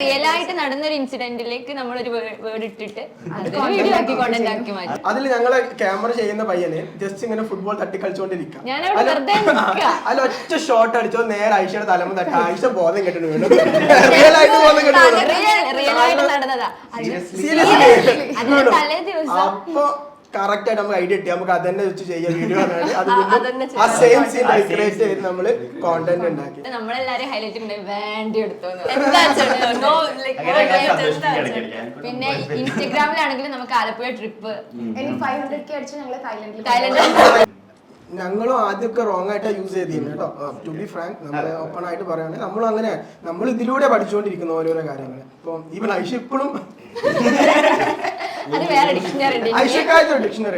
നടന്നൊരു ഇൻസിഡന്റിലേക്ക് നമ്മളൊരു വേർഡ് ഇട്ടിട്ട് അത് വീഡിയോ ആക്കി കോണ്ടന്റ് ആക്കി മാറ്റി. അതിൽ ഞങ്ങൾ ക്യാമറ ചെയ്യുന്ന പയ്യന് ജസ്റ്റ് ഇങ്ങനെ ഫുട്ബോൾ തട്ടി കളിച്ചുകൊണ്ടിരിക്കാം ഞാനവിടെ വെറുതെ നിൽക്കാ. അതിൽ ഒറ്റ ഷോട്ട് അടിച്ചോ നേരെ ആയിഷയുടെ തലമ തട്ടി. ആയിഷ ബോധം കെട്ടിട്ട് വീണു. റിയൽ ആയിട്ട് ബോധം വീണു. റിയൽ ആയിട്ട് നടന്നതാ. അത് Seriously. അതിന്റെ തലേ ദിവസം അപ്പൊ കറക്റ്റ് ആയിട്ട് നമുക്ക് ഐഡിയ കിട്ടി. നമുക്ക് അതന്നെ വെച്ച് ചെയ്യാം വീഡിയോ അത് വീണ്ടും ആ സെയിം സീൻ റീക്രിയേറ്റ് ചെയ്ത് നമ്മൾ കോണ്ടന്റ് ഉണ്ടാക്കി. നമ്മളെല്ലാരും ഹൈലൈറ്റ് ഉണ്ട് വേണ്ടി. ഞാൻ പിന്നെ ഇൻസ്റ്റഗ്രാമിലാണെങ്കിലും നമുക്ക് ആലപ്പുഴ ട്രിപ്പ് ഇനി ഫൈവ് ഹൺഡ്രഡ് കെ അടിച്ച് ഞങ്ങൾ തായ്ലൻഡിൽ തായ്ലൻഡ് ഞങ്ങളും ആദ്യമൊക്കെ റോങ് ആയിട്ടാണ് യൂസ് ചെയ്തിരുന്നു കേട്ടോ. ടു ബി ഫ്രാങ്ക് നമ്മൾ ഓപ്പൺ ആയിട്ട് പറയുകയാണെങ്കിൽ നമ്മൾ അങ്ങനെ നമ്മൾ ഇതിലൂടെ പഠിച്ചുകൊണ്ടിരിക്കുന്ന ഓരോരോ കാര്യങ്ങൾ ഇപ്പൊ ഈവൻ ഐഷ ഇപ്പോഴും വേറെ ഡിക്ഷണറി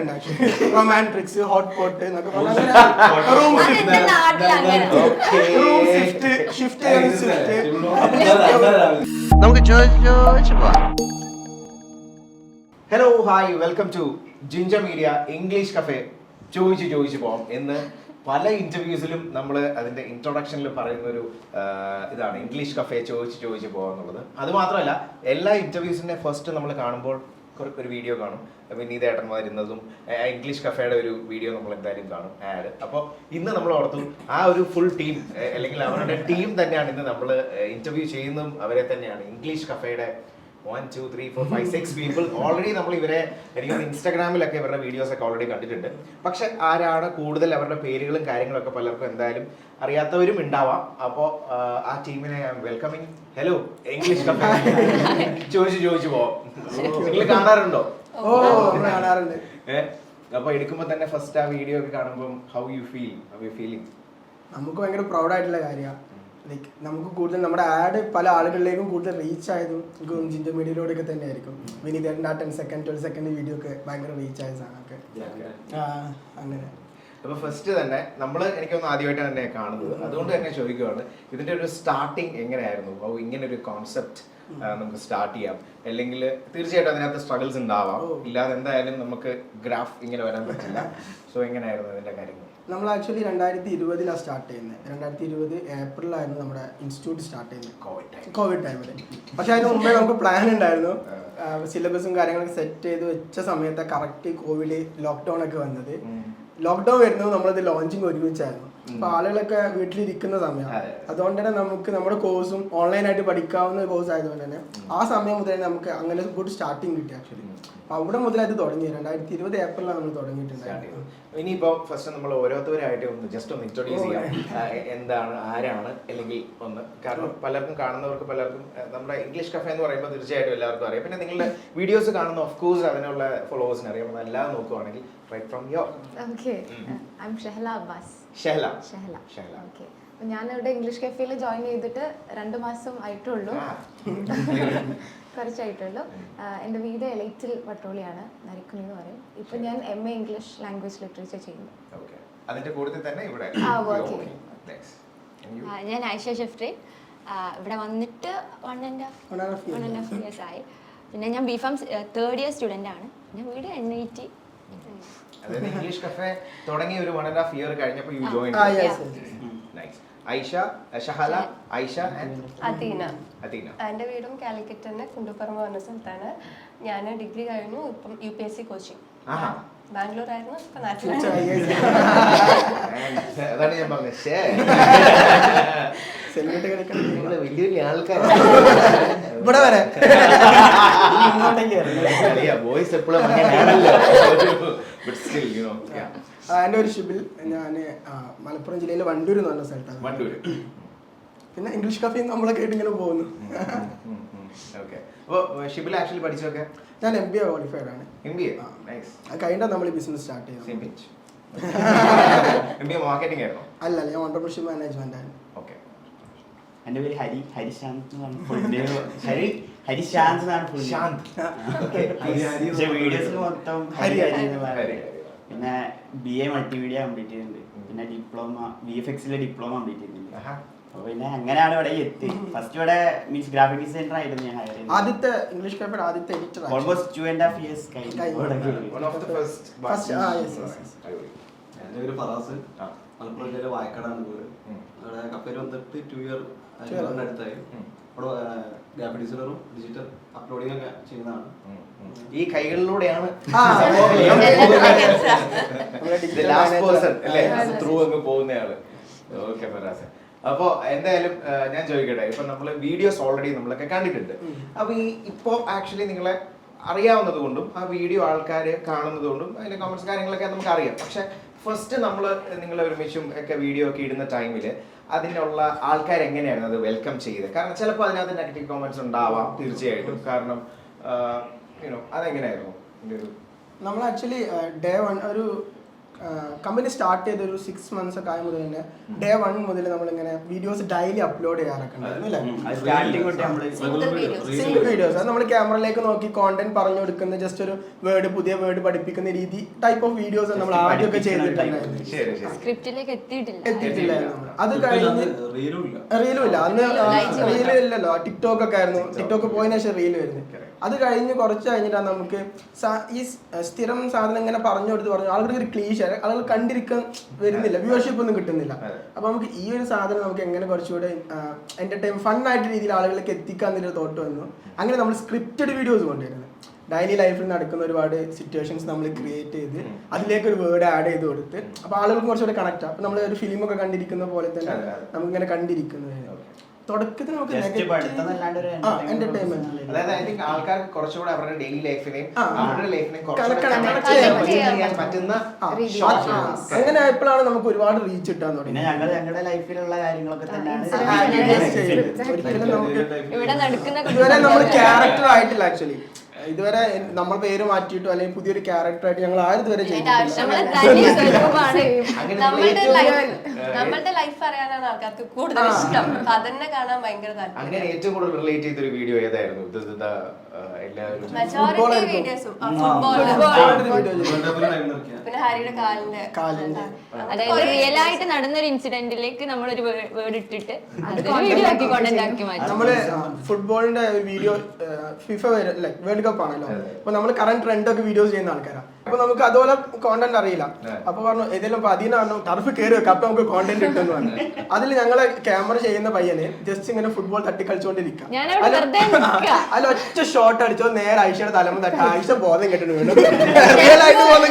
ഉണ്ട്. ആക്ച്വലി റൊമാൻട്രിക്സ് ഹോട്ട് പോട്ട് എന്നൊക്കെ അങ്ങനെ റൂം ഷിഫ്റ്റ് ഷിഫ്റ്റ് ഷിഫ്റ്റ് നമുക്ക് ചോദിച്ചു ചോദിച്ചു ഹലോ ഹായ് വെൽക്കം ടു ജിഞ്ച മീഡിയ ഇംഗ്ലീഷ് കഫേ ചോദിച്ച് ചോദിച്ചു പോവാം. എന്ന് പല ഇന്റർവ്യൂസിലും നമ്മൾ അതിന്റെ ഇൻട്രൊഡക്ഷനിൽ പറയുന്ന ഒരു ഇതാണ്. ഇംഗ്ലീഷ് കഫേ ചോദിച്ച് ചോദിച്ച് പോവാം എന്നുള്ളത് അത് മാത്രമല്ല എല്ലാ ഇന്റർവ്യൂസിന്റെ ഫസ്റ്റ് നമ്മൾ കാണുമ്പോൾ ഒരു വീഡിയോ കാണും. വിനീത് ഏട്ടൻ വരുന്നതും ഇംഗ്ലീഷ് കഫേയുടെ ഒരു വീഡിയോ നമ്മൾ എന്തായാലും കാണും. ആഡ് അപ്പോൾ ഇന്ന് നമ്മൾ ഓർത്തു ആ ഒരു ഫുൾ ടീം അല്ലെങ്കിൽ അവരുടെ ടീം തന്നെയാണ് ഇന്ന് നമ്മൾ ഇന്റർവ്യൂ ചെയ്യുന്നതും അവരെ തന്നെയാണ്. English കഫേയുടെ one two three four five six people already നമ്മൾ ഇവരെ എനിക്ക് ഇൻസ്റ്റാഗ്രാമിലൊക്കെ ഇവരുടെ വീഡിയോസ് ഒക്കെ ഓൾറെഡി കണ്ടിട്ടുണ്ട്. പക്ഷെ ആരാണ് കൂടുതൽ അവരുടെ പേരുകളും കാര്യങ്ങളൊക്കെ പലർക്കും എന്തായാലും അറിയാത്തവരും ഉണ്ടാവാം. അപ്പോൾ ആ ടീമിനെ വെൽക്കമിങ് ഹലോ ഇംഗ്ലീഷ് ചോദിച്ചു ചോദിച്ചു പോവാം. നിങ്ങൾ കാണാറുണ്ടോ? ഓ കാണാറുണ്ട്. അപ്പൊ എടുക്കുമ്പോ തന്നെ ഫസ്റ്റ് ആ വീഡിയോ ഒക്കെ കാണുമ്പോൾ how you feel how you feeling നമുക്ക് ഭയങ്കര പ്രൗഡ് ആയിട്ടുള്ള കാര്യമാണ് ലൈക്ക് നമുക്ക് കൂടുതൽ നമ്മുടെ ആഡ് പല ആളുകളിലേക്കും കൂടുതൽ റീച്ച് ആയതും എനിക്ക് മീഡിയയിലൂടെ ഒക്കെ തന്നെ ആയിരിക്കും ആ ten second twelve second video ഒക്കെ ഭയങ്കര റീച്ച് ആയ സാധനമൊക്കെ. ആ അങ്ങനെ. അപ്പൊ ഫസ്റ്റ് തന്നെ നമ്മൾ എനിക്കൊന്ന് ആദ്യമായിട്ടാണ് തന്നെ കാണുന്നത്. അതുകൊണ്ട് തന്നെ ചോദിക്കുവാണ് ഇതിന്റെ ഒരു സ്റ്റാർട്ടിങ് എങ്ങനെയായിരുന്നു? ഓ ഇങ്ങനെ ഒരു കോൺസെപ്റ്റ് നമുക്ക് സ്റ്റാർട്ട് ചെയ്യാം. അല്ലെങ്കിൽ തീർച്ചയായിട്ടും അതിനകത്ത് സ്ട്രഗിൾസ് ഉണ്ടാവാം. ഇല്ലാതെ എന്തായാലും നമുക്ക് ഗ്രാഫ് ഇങ്ങനെ വരാൻ പറ്റില്ല. സോ എങ്ങനെയായിരുന്നു അതിന്റെ കാര്യങ്ങൾ? നമ്മൾ ആക്ച്വലി രണ്ടായിരത്തി ഇരുപതിലാണ് സ്റ്റാർട്ട് ചെയ്യുന്നത് രണ്ടായിരത്തി ഇരുപത് ഏപ്രിലായിരുന്നു നമ്മുടെ ഇൻസ്റ്റിറ്റ്യൂട്ട് സ്റ്റാർട്ട് ചെയ്യുന്നത് കോവിഡ് കോവിഡ് ടൈമിൽ പക്ഷേ അതിന് മുമ്പേ നമുക്ക് പ്ലാൻ ഉണ്ടായിരുന്നു. സിലബസും കാര്യങ്ങളൊക്കെ സെറ്റ് ചെയ്ത് വെച്ച സമയത്ത് കറക്റ്റ് കോവിഡ് ലോക്ക്ഡൗൺ ഒക്കെ വന്നത്. ലോക്ക്ഡൗൺ വരുന്നത് നമ്മളത് ലോഞ്ചിങ് ഒരുമിച്ചായിരുന്നു. അപ്പൊ ആളുകളൊക്കെ വീട്ടിലിരിക്കുന്ന സമയം. അതെ. അതുകൊണ്ട് തന്നെ നമുക്ക് നമ്മുടെ കോഴ്സും ഓൺലൈനായിട്ട് പഠിക്കാവുന്ന കോഴ്സ് ആയതുകൊണ്ട് തന്നെ ആ സമയം മുതൽ നമുക്ക് അങ്ങനെ ഗുഡ് സ്റ്റാർട്ടിങ് കിട്ടി ആക്ച്വലി അപ്പൊ അവിടെ മുതൽ അത് തുടങ്ങി. രണ്ടായിരത്തി ഇരുപത് ഏപ്രിലാണ് നമ്മൾ തുടങ്ങിയിട്ടുണ്ട്. ഇനിയിപ്പോ ഫസ്റ്റ് നമ്മൾ ഓരോരുത്തരായിട്ട് ഒന്ന് ജസ്റ്റ് ഒന്ന് ഇൻട്രൊഡ്യൂസ് ചെയ്യാം. എന്താണ് ആരാണ് അല്ലെങ്കിൽ ഒന്ന് കാരണം പലർക്കും കാണുന്നവർക്ക് പലർക്കും നമ്മുടെ ഇംഗ്ലീഷ് കഫേ എന്ന് പറയുമ്പോൾ തീർച്ചയായിട്ടും എല്ലാവർക്കും അറിയാം. പിന്നെ നിങ്ങളുടെ വീഡിയോസ് കാണുന്ന ഓഫ് കോഴ്സ് അതിനുള്ള ഫോളോവേഴ്സിന് അറിയാം. എല്ലാം നോക്കുവാണെങ്കിൽ right from yo okay I'm Shehala Abbas Shehala. Shehala. Shehala. Okay. ഞാനിവിടെ ഇംഗ്ലീഷ് കഫേയിൽ ജോയിൻ ചെയ്തിട്ട് രണ്ട് മാസം ആയിട്ടുള്ളൂ. കുറച്ചായിട്ടുള്ളൂ. എന്റെ വീട് എലൈറ്റിൽ വട്ടോളിയാണ് നരിക്കുനി എന്ന് പറയും. ഇപ്പം ഞാൻ M A English language literature ചെയ്യുന്നു. അതിന്റെ കൂട്ടത്തിൽ തന്നെ ഇവിടെ ഞാൻ ആയിഷ ഷെഫ്രി. ഇവിടെ വന്നിട്ട് one and half. One and half years ആയി. പിന്നെ ഞാൻ B Pharm third year student ആണ്. ഞാൻ വീട് എൻ ഐ ടി അതായത് ഇംഗ്ലീഷ് കഫേ തുടങ്ങി ഒരു വൺ ആൻഡ് ഹാഫ് ഇയർ കഴിഞ്ഞപ്പോൾ യു ജോയിൻ എന്റെ നൈസ് ഐഷ ഷഹല ഐഷ ആൻഡ് എന്റെ വീടും കാലിക്കറ്റ് തന്നെ കുണ്ടുപറമ്പ് പറഞ്ഞ സ്ഥലത്താണ്. ഞാൻ ഡിഗ്രി കഴിഞ്ഞു ഇപ്പം U P S C coaching. ആഹാ. ബാംഗ്ലൂർ ആയിരുന്നു ഇപ്പം നാട്ടിലാണ് അതാണ് ഞാൻ പറഞ്ഞത്. ഷേ. വലിയ വലിയ ആൾക്കാരാണ് ഇവിടെ വരെ. ഇങ്ങോട്ടേക്ക് വരണം. ബോയ്സ് എപ്പോഴും അങ്ങനെയാണല്ലോ എന്റെ ഒരു ഷിബിൽ. ഞാൻ മലപ്പുറം ജില്ലയിലെ വണ്ടൂർ എന്ന് പറഞ്ഞ സ്ഥലത്താണ്. വണ്ടൂര്. പിന്നെ ഇംഗ്ലീഷ് കഫേ നമ്മളെ കേട്ട് ഇങ്ങനെ പോകുന്നു. ഷിബിൽ ആക്ച്വലി ഞാൻ എം ബി എ ക്വാളിഫൈഡ് ആണ്. എം ബി എ കഴിഞ്ഞിട്ടാണ് നമ്മൾ ബിസിനസ് സ്റ്റാർട്ട് ചെയ്തു എം ബി എ മാർക്കറ്റിംഗ് ആയിരുന്നോ? അല്ല അല്ല ഞാൻ ഓണ്ടർപ്രണർഷിപ്പ് മാനേജ്മെന്റ് ആണ്. ഓക്കെ എന്റെ പേര് ഹരി ഹരിശാന്ത് name. ഹരി ഹരിശാന്ത് എന്നാണ്. ശാന്ത്. പക്ഷെ വീഡിയോസിൽ മൊത്തം ഹരി, ഹരി ഹരി. എന്നുള്ള ഹരി, പേര്. ഹരി. പിന്നെ ബി എ മൾട്ടിമീഡിയ കംപ്ലീറ്റ് ചെയ്തിട്ടുണ്ട് പിന്നെ ഡിപ്ലോമ ബി എഫ് എക്സിലെ ഡിപ്ലോമ കംപ്ലീറ്റ് ചെയ്തിട്ടുണ്ട് അപ്പൊ പിന്നെ അങ്ങനെയാണ് ഇവിടെ എത്തി ഫസ്റ്റ് ഇവിടെ മീൻസ് ഗ്രാഫിക് ഡിസൈനർ ആയിരുന്നു ഞാൻ ഹയർ ആദ്യത്തെ ഇംഗ്ലീഷ് പേപ്പർ ആദ്യത്തെ editor almost two and half years കഴിഞ്ഞു. One of the first first. ആ, യെസ് യെസ് ഞാൻ ഒരു എന്റെ പേര് ഫറാസ് ആ. മലപ്പുറം ജില്ലയിലെ വായക്കാടാണ് വീട് അവിടെ കപ്പേര് വന്നിട്ട് ടു ഇയർ. അടുത്തായി അവിടെ ഗ്രാഫിക് ഡിസൈനറും ഡിജിറ്റൽ അപ്ലോഡിംഗ് ഒക്കെ ചെയ്യുന്നതാണ്. ഉം, ഉം. ഈ കൈകളിലൂടെയാണ് ആ, ലാസ്റ്റ് പേഴ്സൺ അല്ലേ? അതെ. ത്രൂ അങ്ങ് പോകുന്നയാൾ. ഓക്കെ ഫരാസെ. അപ്പോ എന്തായാലും ഞാൻ ചോദിക്കട്ടെ? ഇപ്പൊ നമ്മൾ വീഡിയോസ് ഓൾറെഡി നമ്മളൊക്കെ കണ്ടിട്ടുണ്ട്. അപ്പൊ ഈ ഇപ്പോ ആക്ച്വലി നിങ്ങളെ അറിയാവുന്നത് കൊണ്ടും ആ വീഡിയോ ആൾക്കാർ കാണുന്നത് കൊണ്ടും അതിന്റെ കമന്റ്സ് കാര്യങ്ങളൊക്കെ നമുക്ക് അറിയാം പക്ഷെ ഫസ്റ്റ് നമ്മൾ നിങ്ങളെ ഒരുമിച്ചും ഒക്കെ വീഡിയോ ഒക്കെ ഇടുന്ന ടൈമിൽ അതിനുള്ള ആൾക്കാർ എങ്ങനെയായിരുന്നു അത് വെൽക്കം ചെയ്തത്? കാരണം ചിലപ്പോൾ അതിനകത്ത് നെഗറ്റീവ് കോമെന്റ്സ് ഉണ്ടാവാം തീർച്ചയായിട്ടും. കാരണം യുനോ അതെങ്ങനെയായിരുന്നു? നമ്മൾ ആക്ച്വലി ഡേ വൺ ഒരു കമ്പനി സ്റ്റാർട്ട് ചെയ്ത ഒരു സിക്സ് മന്ത്സ് ഒക്കെ ആയ മുതൽ തന്നെ ഡേ വൺ മുതൽ നമ്മളിങ്ങനെ വീഡിയോസ് ഡെയിലി അപ്ലോഡ് ചെയ്യാറൊക്കെ ഉണ്ടായിരുന്നു വീഡിയോസ് അത് നമ്മൾ ക്യാമറയിലേക്ക് നോക്കി കോണ്ടന്റ് പറഞ്ഞു കൊടുക്കുന്ന ജസ്റ്റ് ഒരു വേർഡ് പുതിയ വേർഡ് പഠിപ്പിക്കുന്ന രീതി ടൈപ്പ് ഓഫ് വീഡിയോസ് നമ്മൾ ആദ്യം ഒക്കെ ചെയ്തിട്ടുണ്ടായിരുന്നു എത്തിയിട്ടില്ലായിരുന്നു അത് കഴിഞ്ഞ് റീലും ഇല്ല. റീലും ഇല്ല. അന്ന് റീലും ഇല്ലല്ലോ. ടിക്ടോക്ക് ഒക്കെ ആയിരുന്നു. ടിക്ടോക്ക് പോയതിനു ശേഷം റീൽ വരുന്നത് അത് കഴിഞ്ഞ് കുറച്ച് കഴിഞ്ഞിട്ടാണ് നമുക്ക് ഈ സ്ഥിരം സാധനം ഇങ്ങനെ പറഞ്ഞു കൊടുത്ത് പറഞ്ഞു ആളുകൾക്ക് ഒരു ക്ലീശ ആളുകൾ കണ്ടിരിക്കാൻ വരുന്നില്ല വ്യൂവർഷിപ്പ് ഒന്നും കിട്ടുന്നില്ല. അപ്പൊ നമുക്ക് ഈ ഒരു സാധനം നമുക്ക് എങ്ങനെ കുറച്ചുകൂടെ എന്റർടൈൻ ഫൺ ആയിട്ട് രീതിയിൽ ആളുകളിലേക്ക് എത്തിക്കാൻ ഒരു തോട്ട് വന്നു. അങ്ങനെ നമ്മൾ സ്ക്രിപ്റ്റഡ് വീഡിയോസ് കൊണ്ടുവരുന്നത്. ഡെയിലി ലൈഫിൽ നടക്കുന്ന ഒരുപാട് സിറ്റുവേഷൻസ് നമ്മൾ ക്രിയേറ്റ് ചെയ്ത് അതിലേക്ക് ഒരു വേർഡ് ആഡ് ചെയ്ത് കൊടുത്ത് അപ്പൊ ആളുകൾക്ക് കുറച്ചുകൂടെ കണക്ട് ആ. നമ്മൾ ഒരു ഫിലിമൊക്കെ കണ്ടിരിക്കുന്ന പോലെ തന്നെ നമുക്ക് ഇങ്ങനെ നമുക്കിങ്ങനെ കണ്ടിരിക്കുന്നത് തുടക്കത്തിൽ നമുക്ക്. അതായത് ഐ തിങ്ക് ആൾക്കാർക്ക് കുറച്ചുകൂടെ അവരുടെ ഡെയിലി ലൈഫിനെയും. അവരുടെ ലൈഫിനെയും. പറ്റുന്ന അങ്ങനെ ആയപ്പോഴാണ് നമുക്ക് ഒരുപാട് റീച്ച് കിട്ടാൻ തുടങ്ങി ഞങ്ങൾ ഞങ്ങളുടെ ലൈഫിലുള്ള കാര്യങ്ങളൊക്കെ തന്നെയാണ് ഇവിടെ നടക്കുന്ന ഇതുവരെ നമ്മൾ ക്യാരക്ടർ ആയിട്ടില്ല ആക്ച്വലി ഇതുവരെ നമ്മൾ പേര് മാറ്റിയിട്ടോ അല്ലെങ്കിൽ പുതിയൊരു ക്യാരക്ടറായിട്ട് ഞങ്ങൾ ആരും ഇതുവരെ നമ്മളുടെ ലൈഫ് നമ്മളുടെ ലൈഫ് അറിയാനാണ് ആൾക്കാർക്ക് കൂടുതൽ ഇഷ്ടം. അപ്പൊ അതന്നെ കാണാൻ ഭയങ്കര അങ്ങനെ ഏറ്റവും കൂടുതൽ റിലേറ്റ് വീഡിയോ ഏതായിരുന്നു? പിന്നെ ഹരിയുടെ കാലിന്റെ കാലിന്റെ. അതായത് റിയൽ ആയിട്ട് നടന്നൊരു ഇൻസിഡന്റിലേക്ക് നമ്മളൊരു വേർഡ് ഇട്ടിട്ട് വീഡിയോ ആക്കി കോണ്ടന്റ് ആക്കി മാറ്റി. നമ്മൾ ഫുട്ബോളിന്റെ video FIFA like world cup ആണല്ലോ. അപ്പൊ നമ്മൾ കറന്റ് ട്രെൻഡ് ഒക്കെ വീഡിയോസ് ചെയ്യുന്ന ആൾക്കാരാണ് അപ്പൊ നമുക്ക് അതുപോലെ കോണ്ടന്റ് അറിയില്ല. അപ്പൊ പറഞ്ഞു ഏതെങ്കിലും പതിന പറഞ്ഞു ടർഫ് കയറി വെക്കാം അപ്പൊ നമുക്ക് കോണ്ടന്റ് കിട്ടുമെന്ന് പറഞ്ഞു. അതിൽ ഞങ്ങളെ ക്യാമറ ചെയ്യുന്ന പയ്യനെ ജസ്റ്റ് ഇങ്ങനെ ഫുട്ബോൾ തട്ടി നിൽക്കുക. അതിൽ ഒറ്റ ഷോട്ട് അടിച്ചോ. നേരെ ആയിഷയുടെ തലമ തട്ടി. ആയിഷ ബോധം കെട്ടിട്ട് വീണു. റിയൽ ആയിട്ട് ബോധം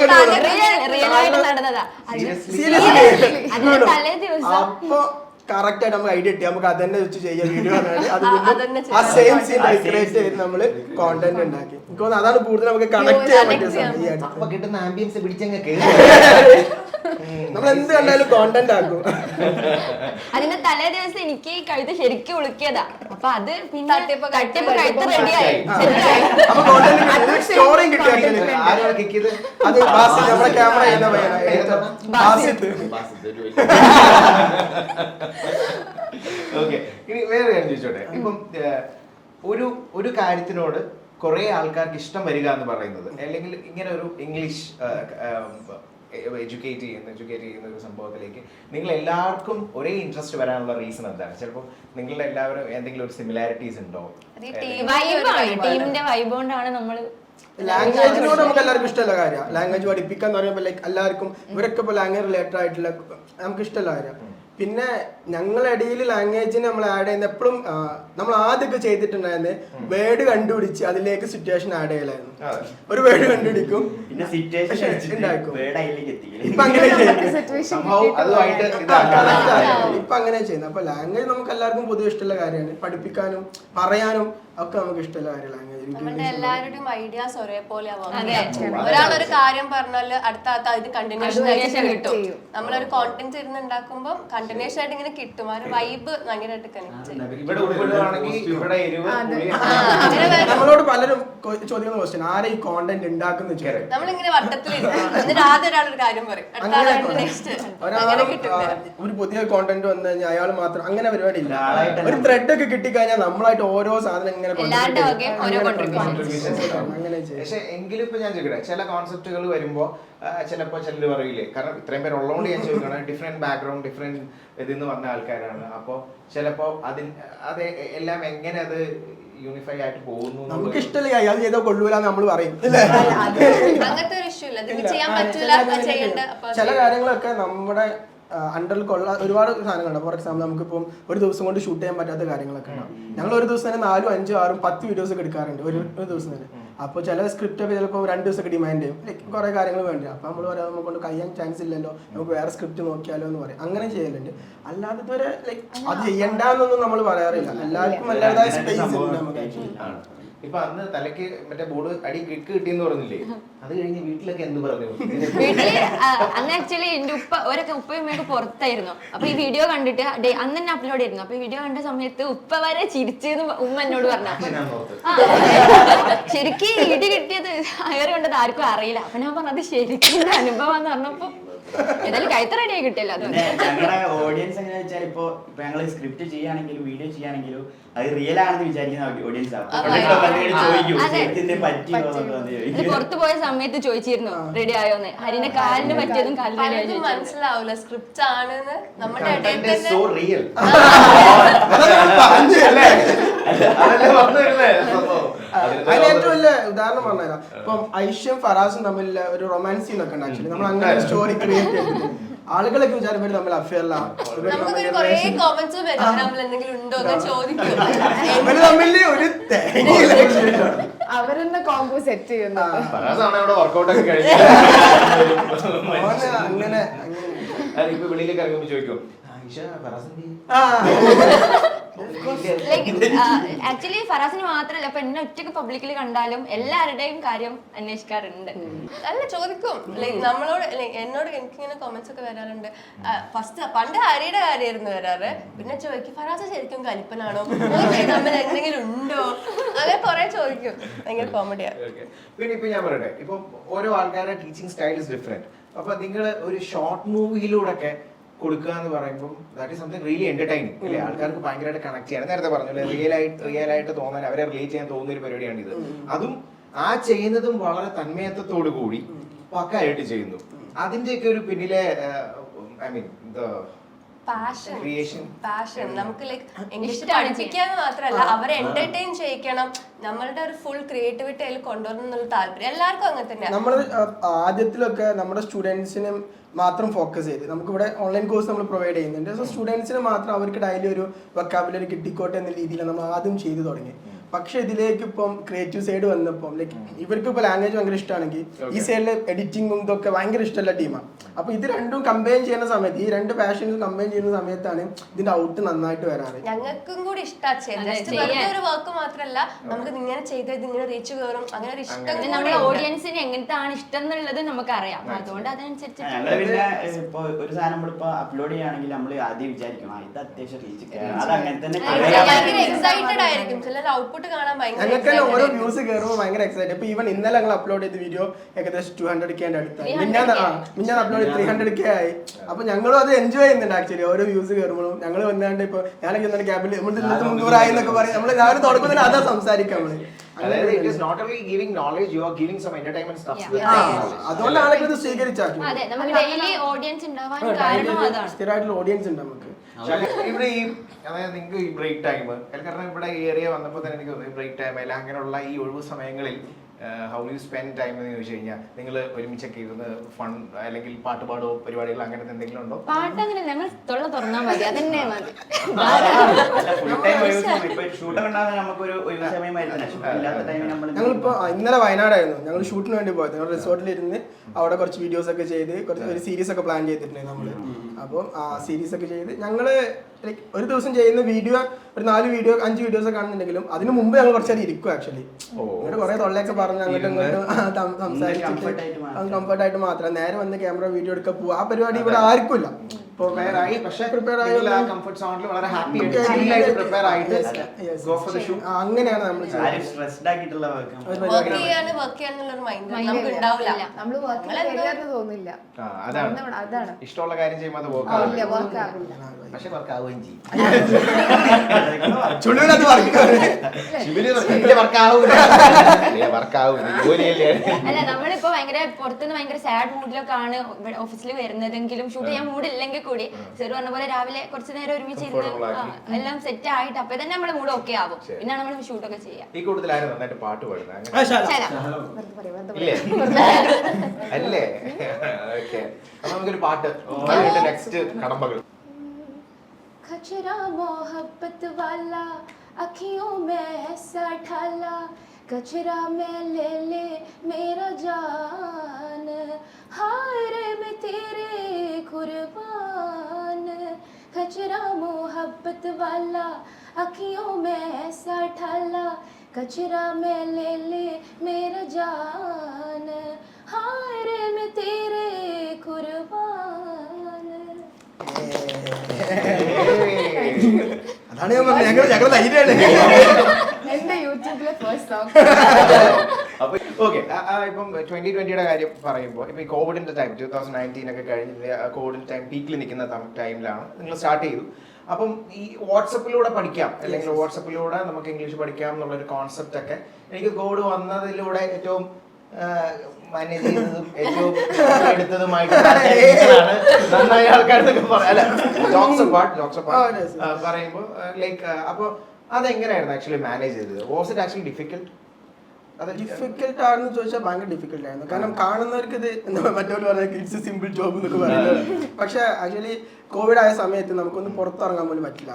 അപ്പൊ കറക്റ്റ് ആയിട്ട് നമുക്ക് ഐഡിയ കിട്ടി. നമുക്ക് അതന്നെ വെച്ച് ചെയ്യാം വീഡിയോ അത് ആ. സെയിം സീൻ ഡെക്കറേറ്റ് ചെയ്ത് നമ്മൾ നമ്മൾ കോണ്ടന്റ് ഉണ്ടാക്കി. എനിക്ക് തോന്നുന്നു അതാണ് കൂടുതൽ നമുക്ക് കണക്ട് ചെയ്യാൻ പറ്റിയ സംഭവം. കിട്ടുന്ന ആംബിയൻസ് പിടിച്ചങ്ങ് നമ്മൾ എന്ത് കണ്ടാലും കോണ്ടന്റ് ആക്കും. അതിന്റെ തലേ ദിവസം എനിക്ക് കഴുത്ത് ശരിക്കും ഉളുക്കിയതാ. അപ്പൊ അത് പിന്നെ തട്ടിയപ്പോ കഴുത്ത് റെഡിയായി. അപ്പൊ കോണ്ടന്റ് അത് നമ്മുടെ ക്യാമറ ഓക്കെ. ഇനി വേറെ ഞാൻ ചോദിച്ചോട്ടെ. ഇപ്പം ഒരു ഒരു കാര്യത്തിനോട് കുറെ ആൾക്കാർക്ക് ഇഷ്ടം വരിക എന്ന് പറയുന്നത് അല്ലെങ്കിൽ ഇങ്ങനെ ഒരു ഇംഗ്ലീഷ് എഡ്യൂക്കേറ്റ് ചെയ്യുന്ന എഡ്യൂക്കേറ്റ് ചെയ്യുന്ന ഒരു സംഭവത്തിലേക്ക് നിങ്ങൾ എല്ലാവർക്കും ഒരേ ഇൻട്രസ്റ്റ് വരാനുള്ള റീസൺ എന്താണ്? ചിലപ്പോൾ നിങ്ങളുടെ എല്ലാവരും എന്തെങ്കിലും ഒരു സിമിലാരിറ്റീസ് ഉണ്ടോ? ടീമിന്റെ വൈബ് കൊണ്ടാണ് നമ്മൾ ലാംഗ്വേജിനോട് നമുക്ക് എല്ലാവർക്കും ഇഷ്ടമുള്ള കാര്യമാണ് ലാംഗ്വേജ് പഠിപ്പിക്കാന്ന് പറയുമ്പോൾ ലൈക്ക് എല്ലാവർക്കും ഇവരൊക്കെ ഇപ്പോൾ ലാംഗ്വേജ് റിലേറ്റഡ് ആയിട്ടുള്ള നമുക്ക് ഇഷ്ടമുള്ള കാര്യമാണ് പിന്നെ ഞങ്ങളുടെ ഇടയിൽ ലാംഗ്വേജിന് നമ്മൾ ആഡ് ചെയ്യുന്ന എപ്പോഴും നമ്മൾ ആദ്യമൊക്കെ ചെയ്തിട്ടുണ്ടായിരുന്നത് വേർഡ് കണ്ടുപിടിച്ച് അതിലേക്ക് സിറ്റുവേഷൻ ആഡ് ചെയ്യലായിരുന്നു. ഒരു വേർഡ് കണ്ടുപിടിക്കും. പിന്നെ സിറ്റുവേഷൻ ഉണ്ടാക്കും. ഇപ്പൊ അങ്ങനെ ചെയ്യുന്നത്. ഇപ്പൊ അങ്ങനെ ചെയ്യുന്നത് അപ്പൊ ലാംഗ്വേജ് നമുക്ക് എല്ലാവർക്കും പൊതുവെ ഇഷ്ടമുള്ള കാര്യമാണ്. പഠിപ്പിക്കാനും പറയാനും ഒക്കെ നമുക്ക് ഇഷ്ടമുള്ള കാര്യമാണ് ലാംഗ്വേജ് നമ്മളുടെ എല്ലാവരുടെയും ഐഡിയാസ് ഒരേപോലെ ആവാം. ഒരാൾ ഒരു കാര്യം പറഞ്ഞാൽ അടുത്ത ആൾക്ക് അത് കണ്ടിന്യൂഷൻ ആയിട്ട് കിട്ടും. നമ്മളൊരു കോണ്ടന്റ് ഇരുന്ന് ഉണ്ടാക്കുമ്പോൾ കണ്ടിന്യൂഷൻ ആയിട്ട് ഇങ്ങനെ കിട്ടും. ആ ഒരു വൈബ് ഭയങ്കരമായിട്ട് കണക്ട്. നമ്മളോട് പലരും ചോദിക്കുന്ന ക്വസ്റ്റ്യൻ ആരെ ഈ കോണ്ടന്റ് ഉണ്ടാക്കുന്ന. നമ്മളിങ്ങനെ വട്ടത്തിൽ എന്നിട്ട് ആദ്യം ഒരാൾ ഒരു കാര്യം പറയും. ഒരു പുതിയ കോണ്ടന്റ് വന്നു കഴിഞ്ഞാൽ അയാൾ മാത്രം അങ്ങനെ പരിപാടി ഇല്ല ഒരു ത്രെഡ് ഒക്കെ കിട്ടിക്കഴിഞ്ഞാൽ നമ്മളായിട്ട് ഓരോ സാധനം ഇങ്ങനെ പക്ഷെ എങ്കിലും ഇപ്പൊ ഞാൻ ചോദിക്കട്ടെ ചില കോൺസെപ്റ്റുകൾ വരുമ്പോ ചിലപ്പോ ചിലർ പറയില്ലേ? കാരണം ഇത്രയും പേര് ഉള്ളതുകൊണ്ട് ഞാൻ ചോദിക്കണം ഡിഫറെന്റ് ബാക്ക്ഗ്രൗണ്ട് ഡിഫറെന്റ് ഇതെന്ന് പറഞ്ഞ ആൾക്കാരാണ്. അപ്പോ ചിലപ്പോ അതിന് അത് എല്ലാം എങ്ങനെ അത് യൂണിഫൈ ആയിട്ട് പോകുന്നു നമുക്ക് ഇഷ്ടമില്ല അയാൾ ചെയ്താൽ കൊള്ളൂല നമ്മൾ പറയും. ചില കാര്യങ്ങളൊക്കെ നമ്മുടെ അണ്ടറിൽ കൊള്ള ഒരുപാട് സാധനങ്ങളുണ്ട്. ഫോർ എക്സാമ്പിൾ നമുക്കിപ്പം ഒരു ദിവസം കൊണ്ട് ഷൂട്ട് ചെയ്യാൻ പറ്റാത്ത കാര്യങ്ങളൊക്കെ ഉണ്ടാവും. ഞങ്ങൾ ഒരു ദിവസം തന്നെ നാലും അഞ്ചും ആറും പത്ത് വീഡിയോസ് ഒക്കെ എടുക്കാറുണ്ട് ഒരു ഒരു ദിവസം തന്നെ. അപ്പോൾ ചില സ്ക്രിപ്റ്റ് ഒക്കെ ചിലപ്പോൾ രണ്ട് ദിവസം ദിവസമൊക്കെ ഡിമാൻഡ് ചെയ്യും. ലൈക്ക് കുറേ കാര്യങ്ങൾ വേണ്ടി. അപ്പോൾ നമ്മൾ പറയാം നമുക്ക് കൊണ്ട് കഴിയാൻ ചാൻസ് ഇല്ലല്ലോ. നമുക്ക് വേറെ സ്ക്രിപ്റ്റ് നോക്കിയാലോ എന്ന് പറയും. അങ്ങനെ ചെയ്യലുണ്ട്. അല്ലാതെ ഇതുവരെ ലൈക്ക് അത് ചെയ്യണ്ടെന്നൊന്നും നമ്മൾ പറയാറില്ല. എല്ലാവർക്കും എല്ലാവരുടേതായ സ്പേസ് ഉണ്ട് നമുക്ക്. actually. ഇപ്പൊ അന്ന് തലക്ക് മറ്റേ ബോർഡ് അടി കിക്ക് കിട്ടിയെന്ന് പറഞ്ഞില്ലേ? അത് കഴിഞ്ഞ് വീട്ടിലൊക്കെ എന്ത് പറഞ്ഞു? വീട്ടിൽ അന്ന് ആക്ച്വലി എന്റെ ഉപ്പ ഒരൊക്കെ ഉപ്പയും ഉമ്മയൊക്കെ പുറത്തായിരുന്നു. അപ്പൊ ഈ വീഡിയോ കണ്ടിട്ട് അന്ന് തന്നെ അപ്ലോഡ് ആയിരുന്നു. അപ്പൊ ഈ വീഡിയോ കണ്ട സമയത്ത് ഉപ്പ വരെ ചിരിച്ചെന്ന് ഉമ്മ എന്നോട് പറഞ്ഞു. ശരിക്കും ഇടി കിട്ടിയത് അയർ കണ്ടത് ആർക്കും അറിയില്ല. അപ്പൊ ഞാൻ പറഞ്ഞത് ശരിക്കും അനുഭവം എന്ന് പറഞ്ഞപ്പോ ഏതായാലും കൈത്ത റെഡിയായി കിട്ടിയല്ലോ അത്. പിന്നെ ഞങ്ങളുടെ ഓഡിയൻസ് എങ്ങനെ വെച്ചാൽ ഇപ്പൊ ഇപ്പൊ ഞങ്ങൾ സ്ക്രിപ്റ്റ് ചെയ്യാണെങ്കിലും വീഡിയോ ചെയ്യാണെങ്കിലും അത് റിയൽ ആണെന്ന് വിചാരിക്കുന്ന ഓഡിയൻസ് പുറത്തു പോയ സമയത്ത് ചോദിച്ചിരുന്നു? റെഡി ആയോന്ന്? ഹരിന്റെ കാലിന് പറ്റിയതും കാലിന്. മനസ്സിലാവില്ല സ്ക്രിപ്റ്റ് ആണെന്ന് നമ്മുടെ ഇടയിൽ അതിന് ഏറ്റവും വലിയ ഉദാഹരണം പറഞ്ഞുതരാം. ഇപ്പം ഐഷ്യം ഫറാസും തമ്മിലുള്ള ഒരു റൊമാൻസ് ഒക്കെ ഉണ്ട് ആക്ച്വലി നമ്മൾ അങ്ങനെ ഒരു സ്റ്റോറി ക്രിയേറ്റ് ചെയ്തിട്ട് ആളുകളൊക്കെ വിചാരം പേര് തമ്മിൽ തമ്മിൽ തമ്മിൽ ഒരു തേങ്ങയില്ല അവരെന്നെ കോംബോ സെറ്റ് അങ്ങനെ അങ്ങനെ. ഇപ്പൊ വെളിയിലേക്ക് ഇറങ്ങുമ്പോ ചോദിക്കും? ആയിഷ ഫറാസ് എന്ത് ചെയ്യും? ആ ആക്ച്വലി ഫറാസിന് മാത്രല്ല അപ്പൊ എന്നെ ഒറ്റയ്ക്ക് പബ്ലിക്കിൽ കണ്ടാലും എല്ലാവരുടെയും കാര്യം അന്വേഷിക്കാറുണ്ട്. അല്ല ചോദിക്കും. ലൈക് നമ്മളോട് എന്നോട് എന്നോട് എനിക്കിങ്ങനെ കമന്റ്സ് ഒക്കെ വരാറുണ്ട്. ഫസ്റ്റ് പണ്ട് ഹരിയുടെ കാര്യമായിരുന്നു വരാറ്. പിന്നെ ചോദിക്കും ഫറാസ ശരിക്കും കലിപ്പനാണോ? തമ്മിൽ എന്തെങ്കിലും ഉണ്ടോ? അങ്ങനെ കുറെ ചോദിക്കും. ഭയങ്കര കോമഡിയാണ്. പിന്നെ ഇപ്പൊ ഞാൻ പറയട്ടെ ഇപ്പൊ ഓരോ ആൾക്കാരുടെ ടീച്ചിങ് സ്റ്റൈൽ ഇസ് ഡിഫറെന്റ് അപ്പൊ നിങ്ങൾ ഒരു ഷോർട്ട് മൂവിയിലൂടെ ഒക്കെ കൊടുക്കുക എന്ന് പറയുമ്പോൾ that is something really entertaining അല്ലേ? ആൾക്കാർക്ക് ഭയങ്കരമായിട്ട് കണക്ട് ചെയ്യാൻ നേരത്തെ പറഞ്ഞു റിയൽ ആയിട്ട് റിയൽ ആയിട്ട് തോന്നാൻ അവരെ റിലേറ്റ് ചെയ്യാൻ തോന്നുന്ന ഒരു പരിപാടിയാണ് ഇത് അതും ആ ചെയ്യുന്നതും വളരെ തന്മയത്വത്തോടു കൂടി പക്കായിട്ട് ചെയ്യുന്നു. അതിന്റെയൊക്കെ ഒരു പിന്നിലെ I mean passion. Creation. Passion. നമുക്ക് ലൈക്ക് ഇംഗ്ലീഷ് പഠിപ്പിക്കാന്ന് മാത്രമല്ല അവരെ എന്റർടൈൻ ചെയ്യിക്കണം. നമ്മളുടെ ഒരു ഫുൾ ക്രിയേറ്റിവിറ്റി അതിൽ കൊണ്ടുവരണം എന്നുള്ള താല്പര്യം എല്ലാവർക്കും അങ്ങനെ തന്നെയാണ് നമ്മൾ ആദ്യത്തിലൊക്കെ നമ്മുടെ സ്റ്റുഡൻസിനും മാത്രം ഫോക്കസ് ചെയ്ത്. നമുക്കിവിടെ ഓൺലൈൻ കോഴ്സ് നമ്മൾ പ്രൊവൈഡ് ചെയ്യുന്നുണ്ട്. സോ സ്റ്റുഡൻസിന് മാത്രം അവർക്ക് ഡെയിലി ഒരു വക്കാബുലറി കിട്ടിക്കോട്ടെ എന്ന രീതിയിൽ നമ്മൾ ആദ്യം ചെയ്തു തുടങ്ങി പക്ഷെ ഇതിലേക്ക് ഇപ്പം ക്രിയേറ്റീവ് സൈഡ് വന്നപ്പം ലൈക്ക് ഇവർക്ക് ഇപ്പോൾ ലാംഗ്വേജ് ഭയങ്കര ഇഷ്ടമാണെങ്കിൽ ഈ സൈഡിലെ എഡിറ്റിംഗും ഇതൊക്കെ ഭയങ്കര ഇഷ്ടമുള്ള ടീമാണ് അപ്പൊ ഇത് രണ്ടും കമ്പൈൻ ചെയ്യുന്ന സമയത്ത് ഈ രണ്ട് പാഷൻസ് കമ്പൈൻ ചെയ്യുന്ന സമയത്താണ് ഇതിന്റെ ഔട്ട് നന്നായിട്ട് വരാറ്. ഞങ്ങൾക്കും കൂടി ഇഷ്ടാ ചെയ്യാൻ. ജസ്റ്റ് വെറുതെ ഒരു വർക്ക് മാത്രമല്ല നമുക്ക് ഇങ്ങനെ ചെയ്ത് ഇങ്ങനെ റീച്ച് കയറും. അങ്ങനെ ഒരു ഇഷ്ടം നമ്മുടെ. ഓഡിയൻസിന് എങ്ങനത്തെ ആണ് ഇഷ്ടം എന്നുള്ളത് നമുക്കറിയാം. അതുകൊണ്ട് അതനുസരിച്ച് പിന്നെ ഇപ്പൊ ഒരു സാധനം നമ്മളിപ്പോ അപ്ലോഡ് ചെയ്യുകയാണെങ്കിൽ നമ്മൾ ആദ്യം വിചാരിക്കും ഇത് അത്യാവശ്യം റീച്ച് അത് അങ്ങനെ തന്നെ എക്സൈറ്റഡ് ആയിരിക്കും. ചിലർ ഔട്ട്പുട്ട് കാണാൻ ഭയങ്കര ഞങ്ങൾക്ക് തന്നെ ഓരോ വ്യൂസ് കയറുമ്പോൾ ഭയങ്കര എക്സൈറ്റ് ഇപ്പൊ ഈവൻ ഇന്നലെ ഞങ്ങൾ അപ്ലോഡ് ചെയ്ത വീഡിയോ ഏകദേശം ടു ഹൺഡ്രഡ് കെ അടുത്തായി 300K. മിന്നാന്ന് അപ്ലോഡ് ത്രീ ഹൺഡ്രഡ് കെ ആയി. അപ്പൊ ഞങ്ങളും അത് എൻജോയ് ചെയ്യുന്നുണ്ട് ആക്ച്വലി ഓരോ വ്യൂസ് കയറുമ്പോഴും ഞങ്ങൾ വന്നാണ്ട് ഇപ്പൊ ഞാനൊക്കെ ഇന്നലെ ക്യാബിൽ നമ്മൾ ഇന്നത്തെ മുന്നൂറായി എന്നൊക്കെ പറയും. നമ്മൾ രാവിലെ തുടങ്ങുന്നതിന് അതാ സംസാരിക്കാം നമ്മൾ. അതായത് it is not only giving knowledge you are giving some entertainment stuff ആ, അതുകൊണ്ട് ആളുകൾ ഇത് സ്വീകരിച്ചാക്കി അതെ നമുക്ക് ഡെയിലി ഓഡിയൻസ് ഉണ്ടാവാൻ കാരണം അതാണ്. സ്ഥിരമായിട്ടുള്ള ഓഡിയൻസ് ഉണ്ട് നമുക്ക്. ഇവിടെ ഈ അതായത് നിങ്ങൾക്ക് ഈ ബ്രേക്ക് ടൈം കാരണം ഇവിടെ ഈ ഏരിയ വന്നപ്പോൾ തന്നെ എനിക്ക് തോന്നി ബ്രേക്ക് ടൈം അല്ല അങ്ങനെയുള്ള ഈ ഒഴിവ് സമയങ്ങളിൽ ഹൗ യു സ്പെൻഡ് ടൈം എന്ന് ചോദിച്ചു കഴിഞ്ഞാൽ നിങ്ങൾ ഒരുമിച്ചൊക്കെ ഇരുന്ന് ഫൺ അല്ലെങ്കിൽ പാട്ട് പാടോ പരിപാടികൾ അങ്ങനത്തെ എന്തെങ്കിലും ഉണ്ടോ? പാട്ട് അങ്ങനെ ഞങ്ങൾ തൊള്ള തുറന്നാൽ മതി അതന്നെ മതി. ഞങ്ങളിപ്പോ ഇന്നലെ വയനാടായിരുന്നു ഞങ്ങൾ ഷൂട്ടിന് വേണ്ടി പോയത് ഞങ്ങൾ റിസോർട്ടിൽ ഇരുന്ന് അവിടെ കുറച്ച് വീഡിയോസ് ഒക്കെ ചെയ്ത് കുറച്ച് ഒരു സീരീസ് ഒക്കെ പ്ലാൻ ചെയ്തിട്ടുണ്ടായിരുന്നു നമ്മൾ. അപ്പം ആ സീരീസ് ഒക്കെ ചെയ്ത് ഞങ്ങൾ ലൈക്ക് ഒരു ദിവസം ചെയ്യുന്ന വീഡിയോ ഒരു നാല് വീഡിയോ അഞ്ച് വീഡിയോസ് ഒക്കെ കാണുന്നുണ്ടെങ്കിലും അതിന് മുമ്പ് ഞങ്ങൾ കുറച്ചേരം ഇരിക്കും ആക്ച്വലി. എന്നിട്ട് കുറെ തൊള്ളയൊക്കെ പറഞ്ഞ് അങ്ങോട്ടും ഇങ്ങോട്ടും ആ, കംഫർട്ടായിട്ട് സംസാരിച്ചിട്ട് മാത്രം. മാത്രം. നേരെ വന്ന് ക്യാമറ വീഡിയോ എടുക്കാൻ പോവാ. ആ പരിപാടി ഇവിടെ ആർക്കും ഇല്ല. പ്രിപ്പയർ ആയി. പക്ഷേ പ്രിപ്പയർ ആയി ആ കംഫർട്ട് സോണിൽ വളരെ ഹാപ്പി. ആയിട്ട് പ്രിപ്പയർ ആയിട്ട്. ഗോ ഫോർ ദ ഷൂ അങ്ങനെയാണ് നമ്മൾ സ്ട്രെസ്ഡ് ആക്കിയിട്ടുള്ള. വർക്ക് ചെയ്യാണ് മൈൻഡ് നമുക്ക് ഉണ്ടാവില്ല. നമ്മൾ വർക്ക് തോന്നില്ല. ആ, അതാണ്. അതാണ്. ഇഷ്ടമുള്ള കാര്യം ചെയ്യുമ്പോൾ അത് വർക്ക് ആവില്ല. വർക്ക് ആവില്ല. പക്ഷെ വർക്ക് ആവുകയും ചെയ്യും. ചുള്ളിനത് വർക്ക് ശിവന് വർക്ക് ആവൂല. വർക്ക് ആവും ജോലിയല്ലേ? അല്ല നമ്മളിപ്പോ ഭയങ്കര പുറത്തുനിന്ന് ഭയങ്കര സാഡ് മൂഡിലൊക്കെ ആണ് ഓഫീസിൽ വരുന്നതെങ്കിലും ഷൂട്ട് ചെയ്യാൻ മൂഡില്ലെങ്കിൽ കൂടി സാർ പറഞ്ഞ പോലെ രാവിലെ കുറച്ച് നേരം ഒരുമിച്ച് ഇരുന്ന് Comfortable ആ, ആക്കി. എല്ലാം സെറ്റ് ആയിട്ട് അപ്പൊ തന്നെ നമ്മുടെ മൂഡ് ഓക്കെ ആവും ശരി. പിന്നെ നമ്മൾ ഷൂട്ടൊക്കെ ചെയ്യാം ഈ കൂടുതൽ ആരും നന്നായിട്ട് പാട്ട് പാടുന്നത് അങ്ങനെ ആ, ശാല. ശരി വെറുതെ പറയും വെറുതെ ഇല്ലേ പറയും അല്ലേ ഓക്കെ അപ്പൊ നമുക്കൊരു പാട്ട് നെക്സ്റ്റ് കടമ്പകൾ खचरा मोहब्बत वाला अखियों में ऐसा ढाला कचरा में ले ले मेरा जान हाय रे मैं तेरे कुर्बान कचरा मोहब्बत वाला अखियों में ऐसा ढाला कचरा में ले ले मेरा जान हाय रे मैं तेरे कुर्बान അതാണ് ഞാൻ പറഞ്ഞത് ഞങ്ങൾ ഞങ്ങൾ ധൈര്യമാണ് എന്റെ യൂട്യൂബിലെ ഫസ്റ്റ് സോങ് അപ്പൊ ഓക്കെ ഇപ്പം ട്വന്റി ട്വന്റിയുടെ കാര്യം പറയുമ്പോൾ ഇപ്പൊ ഈ കോവിഡിന്റെ ടൈം ടൂ തൗസൻഡ് നയന്റീൻ ഒക്കെ കഴിഞ്ഞ് കോവിഡിന്റെ ടൈം പീക്കിൽ നിൽക്കുന്ന ടൈമിലാണ് നിങ്ങൾ സ്റ്റാർട്ട് ചെയ്തു. അപ്പം ഈ വാട്സപ്പിലൂടെ പഠിക്കാം അല്ലെങ്കിൽ വാട്സപ്പിലൂടെ നമുക്ക് ഇംഗ്ലീഷ് പഠിക്കാം എന്നുള്ള ഒരു കോൺസെപ്റ്റ് ഒക്കെ എനിക്ക് കോവിഡ് വന്നതിലൂടെ ഏറ്റവും മാനേജ് ചെയ്തതും ഏറ്റവും എടുത്തതുമായിട്ട് നന്നായി ജോക്സ് Oh. പറയുമ്പോൾ ലൈക്ക് അപ്പോൾ അതെങ്ങനെയായിരുന്നു ആക്ച്വലി മാനേജ് ചെയ്തത്? വാസ് ഇറ്റ് ആക്ച്വലി ഡിഫിക്കൽട്ട് അത് ഡിഫിക്കൽട്ട് ആണെന്ന് ചോദിച്ചാൽ ഭയങ്കര ഡിഫിക്കൽട്ട് ആയിരുന്നു. കാരണം കാണുന്നവർക്ക് ഇത് എന്താ മറ്റവർ പറഞ്ഞ ഇറ്റ്സ് സിമ്പിൾ ജോബ് എന്നൊക്കെ പറയുന്നത്. പക്ഷെ ആക്ച്വലി കോവിഡ് ആയ സമയത്ത് നമുക്കൊന്ന് പുറത്തിറങ്ങാൻ പോലും പറ്റില്ല.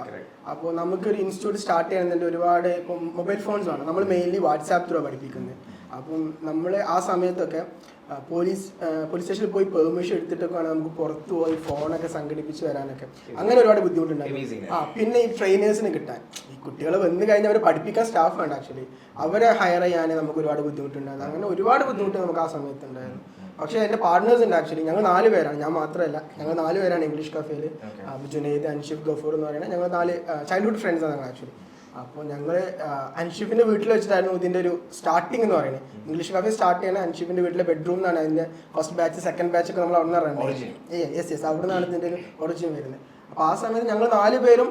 അപ്പോൾ നമുക്കൊരു ഇൻസ്റ്റിറ്റ്യൂട്ട് സ്റ്റാർട്ട് ചെയ്യണമെന്നുണ്ട് ഒരുപാട് ഇപ്പം മൊബൈൽ ഫോൺസ് ആണ് നമ്മൾ മെയിൻലി വാട്സാപ്പ് ത്രൂ പഠിപ്പിക്കുന്നത്. അപ്പം നമ്മൾ ആ സമയത്തൊക്കെ പോലീസ് പോലീസ് സ്റ്റേഷനിൽ പോയി പെർമിഷൻ എടുത്തിട്ടൊക്കെ വേണം നമുക്ക് പുറത്ത് പോയി ഫോണൊക്കെ സംഘടിപ്പിച്ച് വരാനൊക്കെ. അങ്ങനെ ഒരുപാട്. ബുദ്ധിമുട്ടുണ്ടായിരുന്നു ആ പിന്നെ ഈ ട്രെയിനേഴ്സിന് കിട്ടാൻ. ഈ കുട്ടികൾ വന്നു കഴിഞ്ഞാൽ അവരെ പഠിപ്പിക്കാൻ സ്റ്റാഫ് വേണ്ട ആക്ച്വലി അവരെ ഹയർ ചെയ്യാൻ നമുക്ക് ഒരുപാട് ബുദ്ധിമുട്ടുണ്ടായിരുന്നു. അങ്ങനെ ഒരുപാട് ബുദ്ധിമുട്ട് നമുക്ക് ആ സമയത്ത് ഉണ്ടായിരുന്നു പക്ഷേ എന്റെ പാർട്ട്നേഴ്സ് ഉണ്ട് ആക്ച്വലി ഞങ്ങൾ നാല് പേരാണ്. ഞാൻ മാത്രമല്ല. ഞങ്ങൾ നാല് പേരാണ് ഇംഗ്ലീഷ് കഫേയിൽ ജുനൈദ് അൻഷിഫ് ഗഫൂർ എന്ന് പറയുന്നത് ഞങ്ങൾ നാല് ചൈൽഡ്ഹുഡ് ഫ്രണ്ട്സ് ആണ് ഞങ്ങൾ ആക്ച്വലി അപ്പോൾ ഞങ്ങൾ അൻഷിഫിന്റെ വീട്ടിൽ വെച്ചിട്ടായിരുന്നു ഇതിന്റെ ഒരു സ്റ്റാർട്ടിംഗ് എന്ന് പറയുന്നത്. ഇംഗ്ലീഷ് കഫേ സ്റ്റാർട്ട് ചെയ്യുന്നത് അൻഷിഫിന്റെ വീട്ടിലെ ബെഡ്റൂം എന്നാണ് അതിന്റെ ഫസ്റ്റ് ബാച്ച് സെക്കൻഡ് ബാച്ച് ഒക്കെ നമ്മൾ അവിടെ. നിന്ന് യെസ് യെസ് അവിടെ നിന്നാണ് ഇതിന്റെ ഒരു ഒറിജിൻ വരുന്നത്. അപ്പോൾ ആ സമയത്ത് ഞങ്ങൾ നാല് പേരും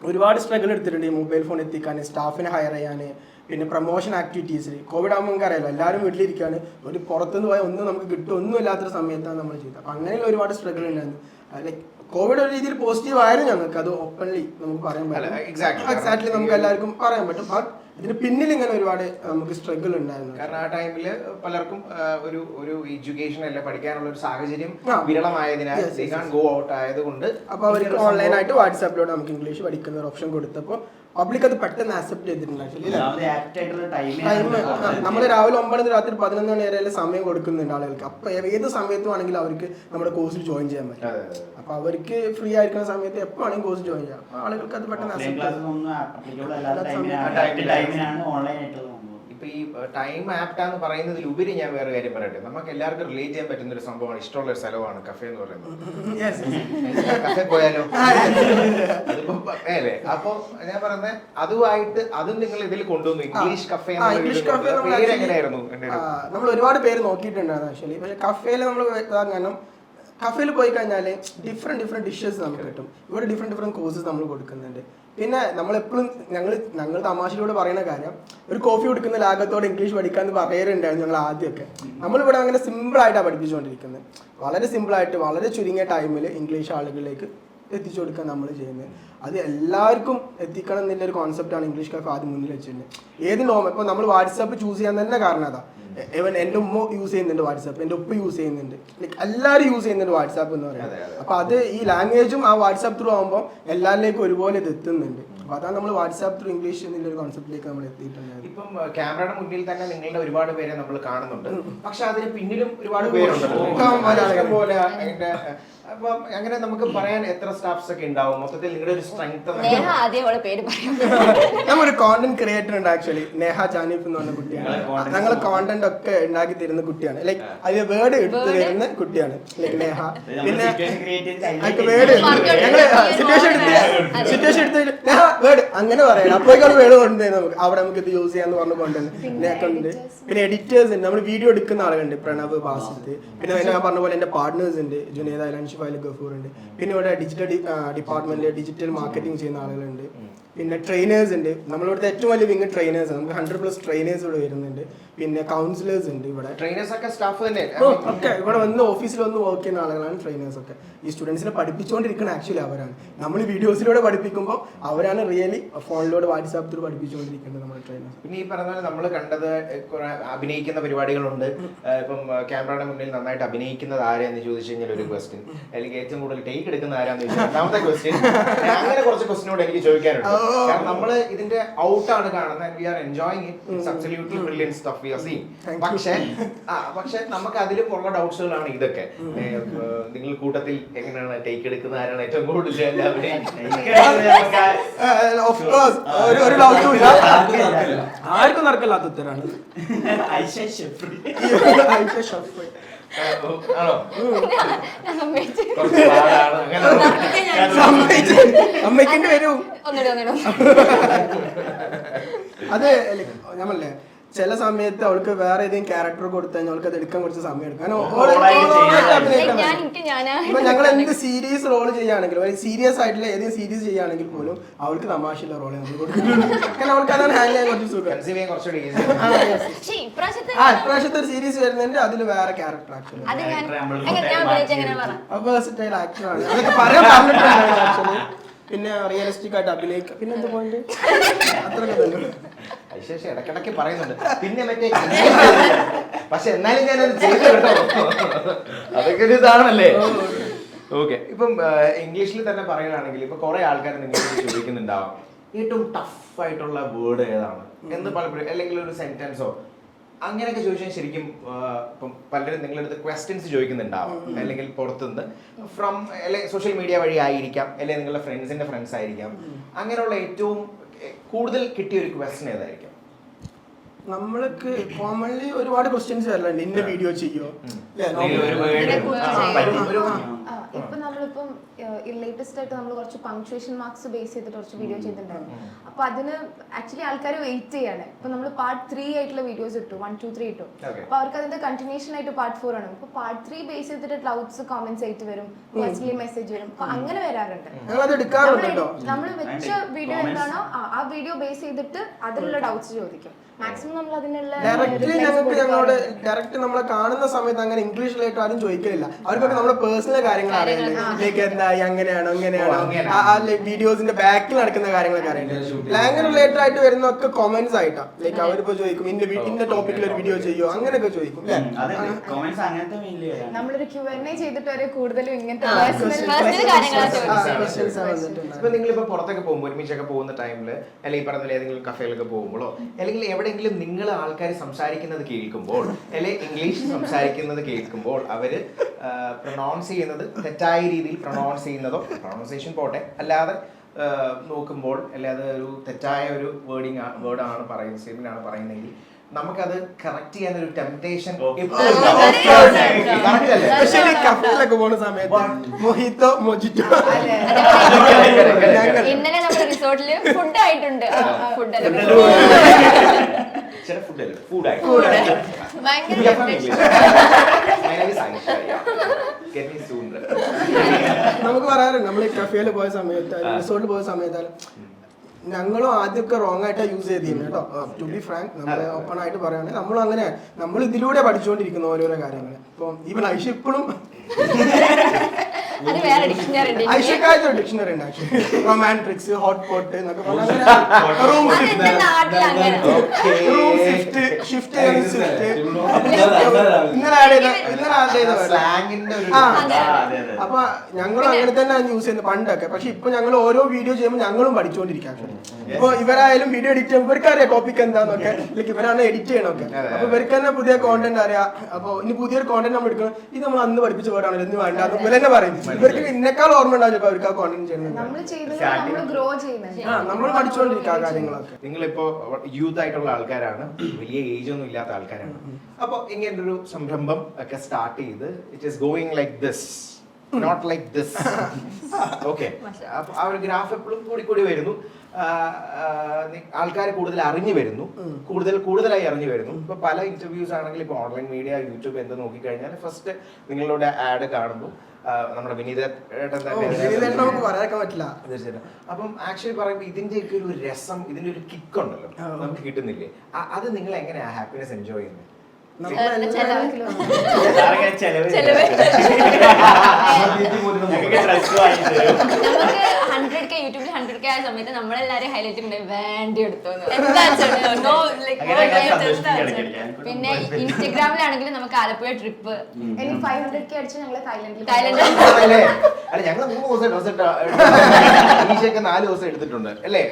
ഒരുപാട് സ്ട്രഗിൾ എടുത്തിട്ടുണ്ട് ഈ മൊബൈൽ ഫോൺ എത്തിക്കാൻ സ്റ്റാഫിനെ ഹയർ ചെയ്യാൻ പിന്നെ പ്രൊമോഷൻ ആക്ടിവിറ്റീസ് കോവിഡ് ആകുമ്പോൾ നമുക്ക് അറിയാലോ എല്ലാവരും വീട്ടിലിരിക്കുകയാണ് ഒരു പുറത്തുനിന്ന് പോയാൽ ഒന്നും നമുക്ക് കിട്ടും ഒന്നും ഇല്ലാത്തൊരു സമയത്താണ് നമ്മൾ ചെയ്തത്. അപ്പം അങ്ങനെയുള്ള ഒരുപാട് സ്ട്രഗിൾ ഉണ്ടായിരുന്നു. ലൈക്ക് കോവിഡ് ഒരു രീതിയിൽ പോസിറ്റീവ് ആയിരുന്നു ഞങ്ങൾക്ക് അത് ഓപ്പൺലി നമുക്ക് പറയാൻ പറ്റില്ല. എക്സാക്ട്ലി നമുക്ക് എല്ലാവർക്കും പറയാൻ പറ്റും. ബട്ട് ഇതിന് പിന്നിൽ ഇങ്ങനെ ഒരുപാട് നമുക്ക് സ്ട്രഗിൾ ഉണ്ടായിരുന്നു. കാരണം ആ ടൈമിൽ പലർക്കും ഒരു ഒരു എഡ്യൂക്കേഷൻ അല്ല പഠിക്കാനുള്ള ഒരു സാഹചര്യം വിരളമായതിനാൽ ഗോ ഔട്ട് ആയതുകൊണ്ട് അപ്പോൾ അവർക്ക് ഓൺലൈനായിട്ട് വാട്സാപ്പിലൂടെ നമുക്ക് ഇംഗ്ലീഷ് പഠിക്കുന്ന ഒരു ഓപ്ഷൻ കൊടുത്തപ്പോൾ പബ്ലിക് അത് പെട്ടെന്ന് ആക്സെപ്റ്റ് ചെയ്തിട്ടുണ്ട് നമ്മൾ രാവിലെ ഒമ്പത് രാത്രി പതിനൊന്ന് മണി വരെ സമയം കൊടുക്കുന്നുണ്ട് ആളുകൾക്ക്. അപ്പൊ ഏത് സമയത്തും ആണെങ്കിലും അവർക്ക് നമ്മുടെ കോഴ്സിൽ ജോയിൻ ചെയ്യാൻ പറ്റും. അപ്പൊ അവർക്ക് ഫ്രീ ആയിരിക്കുന്ന സമയത്ത് എപ്പോ ആണെങ്കിലും കോഴ്സ് ജോയിൻ ചെയ്യാം. ആളുകൾക്ക് അത് പെട്ടെന്ന് ഓഫ്ലൈൻ ഇപ്പൊ ഈ ടൈം ആപ്റ്റാന്ന് പറയുന്നതിൽ ഉപരി ഞാൻ വേറെ കാര്യം പറയട്ടെ. നമുക്ക് എല്ലാവർക്കും റിലേറ്റ് ചെയ്യാൻ പറ്റുന്ന ഒരു സംഭവമാണ്. ഇഷ്ടമുള്ള ഒരു സ്ഥലമാണ് കഫേ എന്ന് പറയുന്നത്. കഫേ പോയാലോ? അതിപ്പോ അല്ലേ? അപ്പൊ ഞാൻ പറയുന്നത് അതുമായിട്ട് അതും നിങ്ങൾ ഇതിൽ കൊണ്ടുവന്നു. ഇംഗ്ലീഷ് കഫേ എങ്ങനെയായിരുന്നു നമ്മൾ ഒരുപാട് പേര് നോക്കിയിട്ടുണ്ടായിരുന്നു ആക്ച്വലി പക്ഷെ കഫേയിൽ നമ്മൾ കാരണം കഫേയിൽ പോയി കഴിഞ്ഞാൽ ഡിഫറെന്റ് ഡിഫറെന്റ് ഡിഷസ് നമുക്ക് കിട്ടും. ഇവിടെ ഡിഫറെന്റ് ഡിഫറെന്റ് കോഴ്സസ് നമ്മൾ കൊടുക്കുന്നുണ്ട്. പിന്നെ നമ്മളെപ്പോഴും ഞങ്ങൾ ഞങ്ങൾ തമാശയിലൂടെ പറയുന്ന കാര്യം ഒരു കോഫി കൊടുക്കുന്ന ലാഘത്തോടെ ഇംഗ്ലീഷ് പഠിക്കാന്ന് പറയാറുണ്ടായിരുന്നു ഞങ്ങൾ ആദ്യമൊക്കെ. നമ്മളിവിടെ അങ്ങനെ സിമ്പിൾ ആയിട്ടാണ് പഠിപ്പിച്ചുകൊണ്ടിരിക്കുന്നത്. വളരെ സിമ്പിൾ ആയിട്ട് വളരെ ചുരുങ്ങിയ ടൈമിൽ ഇംഗ്ലീഷ് ആളുകളിലേക്ക് എത്തിച്ചു കൊടുക്കാൻ നമ്മൾ ചെയ്യുന്നത്. അത് എല്ലാവർക്കും എത്തിക്കണം എന്നുള്ള ഒരു കോൺസെപ്റ്റാണ് ഇംഗ്ലീഷ് കഫേ ആദ്യം മുന്നിൽ വെച്ചിട്ടുണ്ട് ഏത് നോം ഇപ്പോൾ നമ്മൾ വാട്സാപ്പ് ചൂസ് ചെയ്യാൻ തന്നെ കാരണം അതാ. ഇവൻ എന്റെ ഉമ്മ യൂസ് ചെയ്യുന്നുണ്ട് വാട്സാപ്പ് എന്റെ ഉപ്പ യൂസ് ചെയ്യുന്നുണ്ട്. ലൈക്ക് എല്ലാവരും യൂസ് ചെയ്യുന്നുണ്ട് വാട്സാപ്പ് എന്ന് പറയുന്നത്. അതെ. അപ്പൊ അത് ഈ ലാംഗ്വേജും ആ വാട്സാപ്പ് ത്രൂ ആകുമ്പോൾ എല്ലാവരിലേക്കും ഒരുപോലെ ഇത് എത്തുന്നുണ്ട്. അപ്പൊ അതാണ് നമ്മൾ വാട്സാപ്പ് ത്രൂ ഇംഗ്ലീഷ് എന്നുള്ള ഒരു കോൺസെപ്റ്റിലേക്ക് നമ്മൾ എത്തിയിട്ടുണ്ട് ഇപ്പം ക്യാമറയുടെ മുന്നിൽ തന്നെ നിങ്ങളുടെ ഒരുപാട് പേരെ നമ്മൾ കാണുന്നുണ്ട്. പക്ഷെ അതിന് പിന്നിലും ഒരുപാട് പേരുണ്ട് പോലെ പോലെ അതിന്റെ അപ്പം അങ്ങനെ നമുക്ക് പറയാൻ എത്ര സ്റ്റാഫ്സ് ഒക്കെ ഉണ്ടാവും? മൊത്തത്തിൽ നിങ്ങളുടെ ഒരു സ്ട്രെങ്ത് നേഹ ആദ്യം അവളെ പേര് പറയും നമ്മളൊരു കോണ്ടന്റ് ക്രിയേറ്റർ ഉണ്ട് ആക്ച്വലി നേഹ ചാനിഫ് എന്ന് പറഞ്ഞ കുട്ടിയാണ്. content ഞങ്ങൾ കോണ്ടന്റ് ഒക്കെ ഉണ്ടാക്കി തരുന്ന കുട്ടിയാണ്. ലൈക്ക് അതിന് വേർഡ് എടുത്തു Word? തരുന്ന കുട്ടിയാണ്. ലൈക്ക് നേഹ. പിന്നെ വേർഡ് ഞങ്ങൾ സിറ്റുവേഷൻ എടുത്ത് അതെ. സിറ്റുവേഷൻ എടുത്ത് നേഹ വേർഡ് അങ്ങനെ പറയണം. അപ്പോഴേക്കാണ് വേർഡ് കൊണ്ടുവരുന്നത് നമുക്ക്. അവിടെ നമുക്ക് ഇത് യൂസ് ചെയ്യാന്ന് പറഞ്ഞു കൊണ്ടുവരുന്നത്. നേഹ ഉണ്ട്. പിന്നെ എഡിറ്റേഴ്സ് ഉണ്ട്. നമ്മൾ വീഡിയോ എടുക്കുന്ന ആളുകളുണ്ട്. പ്രണവ് ബാസിത്ത്. പിന്നെ ഞാൻ പറഞ്ഞ പോലെ എന്റെ പാർട്ട്നേഴ്സ് ഉണ്ട്. ജുനേദ് അലാൻഷി ഫൈൽ ഗഫൂർ ഉണ്ട് പിന്നെ ഇവിടെ ഡിജിറ്റൽ ഡിപ്പാർട്ട്മെന്റിൽ ഡിജിറ്റൽ മാർക്കറ്റിംഗ് ചെയ്യുന്ന ആളുകളുണ്ട്. പിന്നെ ട്രെയിനേഴ്സ് ഉണ്ട്. നമ്മളിവിടുത്തെ ഏറ്റവും വലിയ വിങ് ട്രെയിനേഴ്സ് നമുക്ക് ഹൺഡ്രഡ് പ്ലസ് ട്രെയിനേഴ്സ് ഇവിടെ വരുന്നുണ്ട്. പിന്നെ കൗൺസിലേഴ്സ് ഉണ്ട് ഇവിടെ. ട്രെയിനേഴ്സ് ഒക്കെ സ്റ്റാഫ് തന്നെ. ഒക്കെ. ഇവിടെ വന്ന് ഓഫീസിൽ വന്ന് വർക്ക് ചെയ്യുന്ന ആളുകളാണ് ട്രെയിനേഴ്സ് ഒക്കെ. ഈ സ്റ്റുഡൻസിനെ പഠിപ്പിച്ചുകൊണ്ടിരിക്കുന്ന ആക്ച്വലി അവരാണ്. നമ്മൾ വീഡിയോസിലൂടെ പഠിപ്പിക്കുമ്പോൾ അവരാണ് റിയലി ഫോണിലൂടെ വാട്സാപ്പിലൂടെ പഠിപ്പിച്ചുകൊണ്ടിരിക്കുന്നത് നമ്മുടെ ട്രെയിനേഴ്സ് പിന്നെ ഈ പറഞ്ഞ നമ്മൾ കണ്ടത് കുറെ അഭിനയിക്കുന്ന പരിപാടികളുണ്ട്. ഇപ്പം ക്യാമറയുടെ മുന്നിൽ നന്നായിട്ട് അഭിനയിക്കുന്നത് ആരെന്ന് ചോദിച്ചു കഴിഞ്ഞാൽ ഒരു ക്വസ്റ്റ്യൻ അല്ലെങ്കിൽ ഏറ്റവും കൂടുതൽ ടേക്ക് എടുക്കുന്ന ആരാന്ന് ചോദിച്ചാൽ രണ്ടാമത്തെ ക്വസ്റ്റ്യൻ അങ്ങനെ കുറച്ച് ക്വസ്റ്റിനോട് എനിക്ക് ചോദിക്കാനുണ്ട്. കാരണം നമ്മൾ ഇതിന്റെ ഔട്ടാണ് കാണുന്നത് we are enjoying it's absolutely brilliant stuff we are see പക്ഷേ നമുക്ക് അതിൽ ഉള്ള ഡൗട്ട്സുകളാണ് ഇതൊക്കെ. ഏഹ് നിങ്ങൾ കൂട്ടത്തിൽ എങ്ങനെയാണ് ടേക്ക് എടുക്കുന്ന ആരാണ് ഏറ്റവും കൂടുതൽ ഒരു ഡൗട്ടും ഇല്ല. ആർക്കും നടക്കില്ല. ആർക്കും നടക്കില്ലാത്ത ഉത്തരാണ്. ഐഷ ഷഫ്. ആണോ ഞാൻ സമ്മതിച്ചു കുറച്ച് പാടാണ് അങ്ങനെ സമ്മതിച്ചു. അമ്മയ്ക്കിന്റെ വരും ഒന്നിടും ഒന്നിടും അത് ഞമ്മല്ലേ ചില സമയത്ത് അവൾക്ക് വേറെ ഏതെങ്കിലും ക്യാരക്ടർ കൊടുത്താൽ കഴിഞ്ഞാൽ അവൾക്ക് അത് എടുക്കാൻ കുറച്ച് സമയം എടുക്കും. ഞങ്ങൾ എന്ത് സീരിയസ് റോൾ ചെയ്യുകയാണെങ്കിലും ഒരു സീരിയസ് ആയിട്ടുള്ള ഏതെങ്കിലും സീരീസ് ചെയ്യുകയാണെങ്കിൽ പോലും അവൾക്ക് തമാശയുള്ള റോളെ നമ്മൾ കൊടുക്കുന്നുള്ളൂ കാരണം അവൾക്ക് അതാണ് ഹാൻഡിൽ ചെയ്യാൻ കുറച്ച് സുഖം. ആ. ഇപ്രാവശ്യത്തെ ഒരു സീരീസ് വരുന്നുണ്ട് അതിൽ വേറെ ക്യാരക്ടർ ആക്ച്വലി അപ്പൊ വെർസറ്റൈൽ ആക്ടറാണ് അതൊക്കെ പറയാൻ പറഞ്ഞിട്ടുണ്ടായിരുന്നു ആക്ച്വലി പിന്നെ റിയലിസ്റ്റിക് ആയിട്ട് അഭിനയിക്കുക പിന്നെ എന്ത് പോയിന്റ് അത്രയൊക്കെ ഐശേഷ ഇടക്കിടക്ക് പറയുന്നുണ്ട്. പിന്നെ മറ്റേ പക്ഷെ എന്നാലും ഞാനത് ചെയ്തു കേട്ടോ. അതൊക്കെ ഒരു ഇതാണല്ലേ? ഓക്കെ. ഇപ്പം ഇംഗ്ലീഷിൽ തന്നെ പറയുകയാണെങ്കിൽ ഇപ്പൊ കുറെ ആൾക്കാർ നിങ്ങളോട് ചോദിക്കുന്നുണ്ടാവാം. ഏറ്റവും ടഫ് ആയിട്ടുള്ള വേർഡ് ഏതാണ്? എന്ന് പലപ്പോഴും അല്ലെങ്കിൽ ഒരു സെന്റൻസോ അങ്ങനെയൊക്കെ ചോദിച്ചാൽ ശരിക്കും ഇപ്പം പലരും നിങ്ങളടുത്ത് ക്വസ്റ്റ്യൻസ് ചോദിക്കുന്നുണ്ടാവും. അല്ലെങ്കിൽ പുറത്തുനിന്ന് ഫ്രം അല്ലെങ്കിൽ സോഷ്യൽ മീഡിയ വഴി ആയിരിക്കാം അല്ലെങ്കിൽ നിങ്ങളുടെ ഫ്രണ്ട്സിന്റെ ഫ്രണ്ട്സ് ആയിരിക്കാം. അങ്ങനെയുള്ള ഏറ്റവും കൂടുതൽ കിട്ടിയ ഒരു ക്വസ്റ്റ്യൻ ഏതായിരിക്കും? നമ്മൾക്ക് കോമൺലി ഒരുപാട് ക്വസ്റ്റ്യൻസ് വരലുണ്ട്. ഇന്ന വീഡിയോ ചെയ്യോ? ഇപ്പൊ ഒരു നമ്മളിപ്പം ലേറ്റസ്റ്റ് ആയിട്ട് നമ്മൾ കുറച്ച് പങ്ക്ച്വേഷൻ മാർക്സ് ബേസ് ചെയ്തിട്ട് കുറച്ച് വീഡിയോ ചെയ്തിട്ടുണ്ടായിരുന്നു. അപ്പൊ അതിന് ആക്ച്വലി ആൾക്കാർ വെയിറ്റ് ചെയ്യാണ്. ഇപ്പൊ നമ്മൾ പാർട്ട് ത്രീ ആയിട്ടുള്ള വീഡിയോസ് ഇട്ടു. വൺ ടു ത്രീ ഇട്ടു. അപ്പൊ അവർക്ക് അതിന്റെ കണ്ടിന്യൂഷൻ ആയിട്ട് പാർട്ട് ഫോർ ആണ്. ഇപ്പൊ പാർട്ട് ത്രീ ബേസ് ചെയ്തിട്ട് ക്ലൗഡ്സ് കോമെന്റ്സ് ആയിട്ട് വരും പേഴ്സണലി മെസ്സേജ് വരും. അപ്പൊ അങ്ങനെ വരാറുണ്ട്. നമ്മൾ വെച്ച വീഡിയോ എന്താണോ ആ, ആ വീഡിയോ ബേസ് ചെയ്തിട്ട് അതിലുള്ള ഡൗട്ട്സ് ചോദിക്കും. മാക്സിമം നമ്മൾ അതിനുള്ള ഡയറക്റ്റ്ലി ഞങ്ങൾക്ക് ഞങ്ങളോട് ഡയറക്റ്റ് നമ്മളെ കാണുന്ന സമയത്ത് അങ്ങനെ ഇംഗ്ലീഷിലായിട്ട് ആരും ചോദിക്കലില്ല. അവർക്കൊക്കെ നമ്മുടെ പേഴ്സണൽ കാര്യങ്ങൾ അറിയില്ല ലൈക്ക് എന്തായി? അങ്ങനെയാണോ? അങ്ങനെയാണ്? ആ വീഡിയോസിന്റെ ബാക്കിൽ നടക്കുന്ന കാര്യങ്ങളൊക്കെ അറിയില്ല ലാംഗ്വേജ് റിലേറ്റഡ് ആയിട്ട് വരുന്ന ഒക്കെ കോമന്റ്സ് ആയിട്ടാ ലൈക്ക് അവരിപ്പോ ചോദിക്കും ഇന്ന ഇന്ന ടോപ്പിക്കിൽ ഒരു വീഡിയോ ചെയ്യോ അങ്ങനെയൊക്കെ ചോദിക്കും നമ്മളൊരു ക്യു എൻ എ ചെയ്തിട്ട് വരെ കൂടുതലും ഇങ്ങനത്തെ ആ വന്നിട്ടുണ്ടായത്. ഇപ്പൊ പുറത്തൊക്കെ പോകുമ്പോൾ ഒരുമിച്ചൊക്കെ പോകുന്ന ടൈമിൽ അല്ലെങ്കിൽ പറഞ്ഞ ഏതെങ്കിലും കഫേലൊക്കെ പോകുമ്പോഴോ അല്ലെങ്കിൽ എവിടെയെങ്കിലും നിങ്ങൾ ആൾക്കാർ സംസാരിക്കുന്നത് കേൾക്കുമ്പോൾ അല്ലെങ്കിൽ ഇംഗ്ലീഷ് സംസാരിക്കുന്നത് കേൾക്കുമ്പോൾ അവർ പ്രൊണൗൺസ് ചെയ്യുന്നത് തെറ്റായ രീതിയിൽ പ്രൊണൗൺസ് ചെയ്യുന്നതോ പ്രൊണൗൺസിയേഷൻ പോട്ടെ. അല്ലാതെ നോക്കുമ്പോൾ അല്ലാതെ ഒരു തെറ്റായ ഒരു വേർഡിങ് വേർഡാണ് പറയുന്നത് സ്റ്റേറ്റ്മെന്റ് ആണ് പറയുന്നതെങ്കിൽ നമുക്കത് കറക്റ്റ് ചെയ്യാൻ ഒരു ടെംപ്ടേഷൻ ഇന്നലെ നമ്മൾ റിസോർട്ടിൽ ഫുഡ് ആയിട്ടുണ്ട്. ഫുഡ് ചില നമുക്ക് പറയാറുണ്ട് നമ്മൾ ഈ കഫേയിൽ പോയ സമയത്ത് റിസോർട്ടിൽ പോയ സമയത്ത് ഞങ്ങളും ആദ്യമൊക്കെ റോങ് ആയിട്ടാ യൂസ് ചെയ്തിരുന്നത് കേട്ടോ. ടു ബി ഫ്രാങ്ക് നമ്മൾ ഓപ്പൺ ആയിട്ട് പറയുകയാണെങ്കിൽ നമ്മൾ അങ്ങനെ നമ്മൾ ഇതിലൂടെ പഠിച്ചുകൊണ്ടിരിക്കുന്ന ഓരോരോ കാര്യങ്ങൾ ഇപ്പം ഈവൻ ഐഷ ഇപ്പോഴും അത് വേറെ ഡിക്ഷണറി ഉണ്ട്. ഐഷക്കായിട്ട് ഡിക്ഷണറി ഉണ്ട് ആക്ച്വലി റൊമാൻട്രിക്സ് ഹോട്ട് പോട്ട് എന്നൊക്കെ പറഞ്ഞാൽ റൂം അത് നാട്ടിൽ അങ്ങനെ? റൂം ഷിഫ്റ്റ് ഷിഫ്റ്റ് ചെയ്യുന്ന ഷിഫ്റ്റ് ഇന്നലെ ആഡ് ചെയ്ത ഇന്നലെ ആഡ് ചെയ്ത സ്ലാങ്ങിന്റെ ഒരു അതെ, അതെ അതെ. അപ്പൊ ഞങ്ങളും അങ്ങനെ തന്നെ യൂസ് ചെയ്യുന്നത് പണ്ടൊക്കെ. പക്ഷെ ഇപ്പൊ ഞങ്ങൾ ഓരോ വീഡിയോ ചെയ്യുമ്പോൾ ഞങ്ങളും പഠിച്ചുകൊണ്ടിരിക്കാം ഇപ്പൊ ഇവരായാലും വീഡിയോ എഡിറ്റ് ചെയ്യുമ്പോൾ ഇവർക്ക് അറിയാം ടോപ്പിക് എന്താന്നൊക്കെ. ലൈക്ക് ഇവരാണ് എഡിറ്റ് ചെയ്യണമൊക്കെ അപ്പൊ ഇവർക്ക് തന്നെ പുതിയ കോണ്ടന്റ് അറിയാം. അപ്പൊ ഇനി പുതിയൊരു കോണ്ടന്റ് നമ്മൾ എടുക്കണം. ഇത് നമ്മൾ അന്ന് പഠിപ്പിച്ച വേർഡാണല്ലോ ഇന്ന് വേണ്ട. അതുപോലെ തന്നെ പറയും ഇവർക്ക് ഇന്നേക്കാൾ ഓർമ്മ ഉണ്ടാവില്ല ഇപ്പൊ അവർക്ക് ആ കോണ്ടന്റ് ചെയ്യുന്നത്. നമ്മൾ ചെയ്യുന്നത് നമ്മൾ ഗ്രോ ചെയ്യുന്നുണ്ട് ആ നമ്മൾ പഠിച്ചുകൊണ്ടിരിക്കുക ആ കാര്യങ്ങളൊക്കെ. നിങ്ങളിപ്പോ യൂത്ത് ആയിട്ടുള്ള ആൾക്കാരാണ്. വലിയ ഏജ് ഒന്നും ഇല്ലാത്ത ആൾക്കാരാണ്. അപ്പൊ ഇങ്ങനെ ഒരു സംരംഭം ഒക്കെ സ്റ്റാർട്ട് ചെയ്ത് it is going like this not like this okay ആ ഒരു ഗ്രാഫ് എപ്പോഴും കൂടി കൂടി വരുന്നു. ആൾക്കാർ കൂടുതൽ അറിഞ്ഞു വരുന്നു. കൂടുതൽ കൂടുതലായി അറിഞ്ഞു വരുന്നു. ഇപ്പൊ പല ഇന്റർവ്യൂസ് ആണെങ്കിൽ ഇപ്പൊ ഓൺലൈൻ മീഡിയ യൂട്യൂബ് എന്ത് നോക്കിക്കഴിഞ്ഞാൽ ഫസ്റ്റ് നിങ്ങളുടെ ആഡ് കാണുമ്പോൾ നമ്മുടെ തന്നെ നമുക്ക് പറ്റില്ല. തീർച്ചയായിട്ടും. അപ്പം ആക്ച്വലി പറയുമ്പോൾ ഇതിന്റെയൊക്കെ ഒരു രസം ഇതിന്റെ ഒരു കിക്ക് ഉണ്ടല്ലോ നമുക്ക് കിട്ടുന്നില്ലേ? അത് നിങ്ങൾ എങ്ങനെയാ ഹാപ്പിനെസ് എൻജോയ് ചെയ്യുന്നത് ഹൺഡ്രഡ് കെ യൂട്യൂബിൽ ഹൺഡ്രഡ് ആ ആയ സമയത്ത് നമ്മളെല്ലാരും ഹൈലൈറ്റ് ഉണ്ട് വേണ്ടി എടുത്തു പിന്നെ ഇൻസ്റ്റഗ്രാമിലാണെങ്കിൽ ഇൻസ്റ്റഗ്രാമിലാണെങ്കിലും നമുക്ക് ആലപ്പുഴ ട്രിപ്പ് ഞങ്ങൾ മൂന്ന് ദിവസം ഡ്രസ് ഈശയൊക്കെ നാല് ദിവസം എടുത്തിട്ടുണ്ട്. അല്ലേ.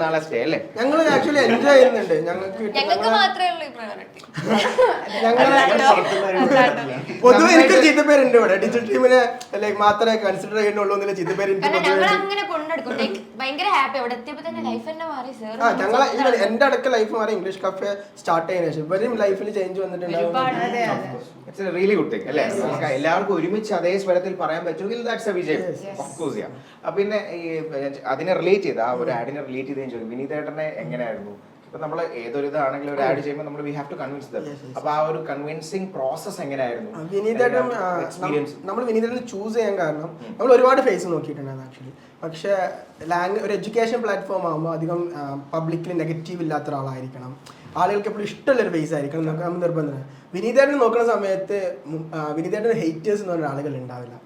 നാളെ സ്റ്റേ അല്ലേ? ഞങ്ങൾ ആക്ച്വലി എൻജോയ് ചെയ്യുന്നുണ്ട്. ഞങ്ങൾക്ക് ഞങ്ങൾക്ക് മാത്രമേ ഉള്ളൂ ഈ പ്രയോറിറ്റി പൊതുവെ എനിക്ക് ചീത്തപ്പേരുണ്ട് ഇവിടെ. ഡിജിറ്റൽ ടീമിനെ ലൈക് മാത്രമേ കൺസിഡർ ചെയ്യുന്നുള്ളൂ എന്നുള്ള ചീത്തപ്പേര് എനിക്ക് പൊതുവെ. അങ്ങനെ കൊണ്ടെടുക്കും. Like, ഭയങ്കര ഹാപ്പി അവിടെ എത്തിയപ്പോ തന്നെ ലൈഫ് തന്നെ മാറി. ആ എന്റെ അടുക്ക ലൈഫ് മാറി. ഇംഗ്ലീഷ് കഫേ സ്റ്റാർട്ട് ചെയ്യുന്ന ശേഷം. ഇവരും ലൈഫിൽ ചേഞ്ച് വന്നിട്ടുണ്ട് റിയലി ഗുഡ് തിങ് അല്ലേ? നമുക്ക് എല്ലാവർക്കും ഒരുമിച്ച് അതേ സ്വരത്തിൽ പറയാൻ പറ്റുമെങ്കിൽ ദാറ്റ്സ് എ വിജയം. ഓഫ് കോഴ്സ് ചെയ്യാം അപ്പൊ പിന്നെ ഈ അതിനെ റിലേറ്റ് ചെയ്ത് ആ ഒരു ആഡിനെ റിലേറ്റ് ചെയ്ത് വിനീതേട്ടനെ എങ്ങനെയായിരുന്നു? ഇപ്പൊ നമ്മൾ ഏതൊരു ഇതാണെങ്കിലും ഒരു ആഡ് ചെയ്യുമ്പോൾ നമ്മൾ we have to convince them Yes, yes. അപ്പൊ ആ ഒരു കൺവിൻസിങ് പ്രോസസ് എങ്ങനെയായിരുന്നു? വിനീതേട്ടൻ നമ്മൾ വിനീതേട്ടൻ ചൂസ് ചെയ്യാൻ കാരണം നമ്മൾ ഒരുപാട് ഫേസ് നോക്കിയിട്ടുണ്ടായിരുന്നു ആക്ച്വലി പക്ഷേ ലാംഗ്വേജ് ഒരു എഡ്യൂക്കേഷൻ പ്ലാറ്റ്ഫോം ആകുമ്പോൾ അധികം പബ്ലിക്കിൽ നെഗറ്റീവ് ഇല്ലാത്ത ഒരാളായിരിക്കണം. ആളുകൾക്ക് എപ്പോഴും ഇഷ്ടമുള്ള ഒരു ഫേസ് ആയിരിക്കണം നമുക്ക് നമ്മൾ നിർബന്ധമാണ് വിനീതേട്ടൻ നോക്കുന്ന സമയത്ത് വിനീതേട്ടൻ ഹെയ്റ്റേഴ്സ് എന്ന് പറഞ്ഞ ആളുകൾ ഉണ്ടാവില്ല.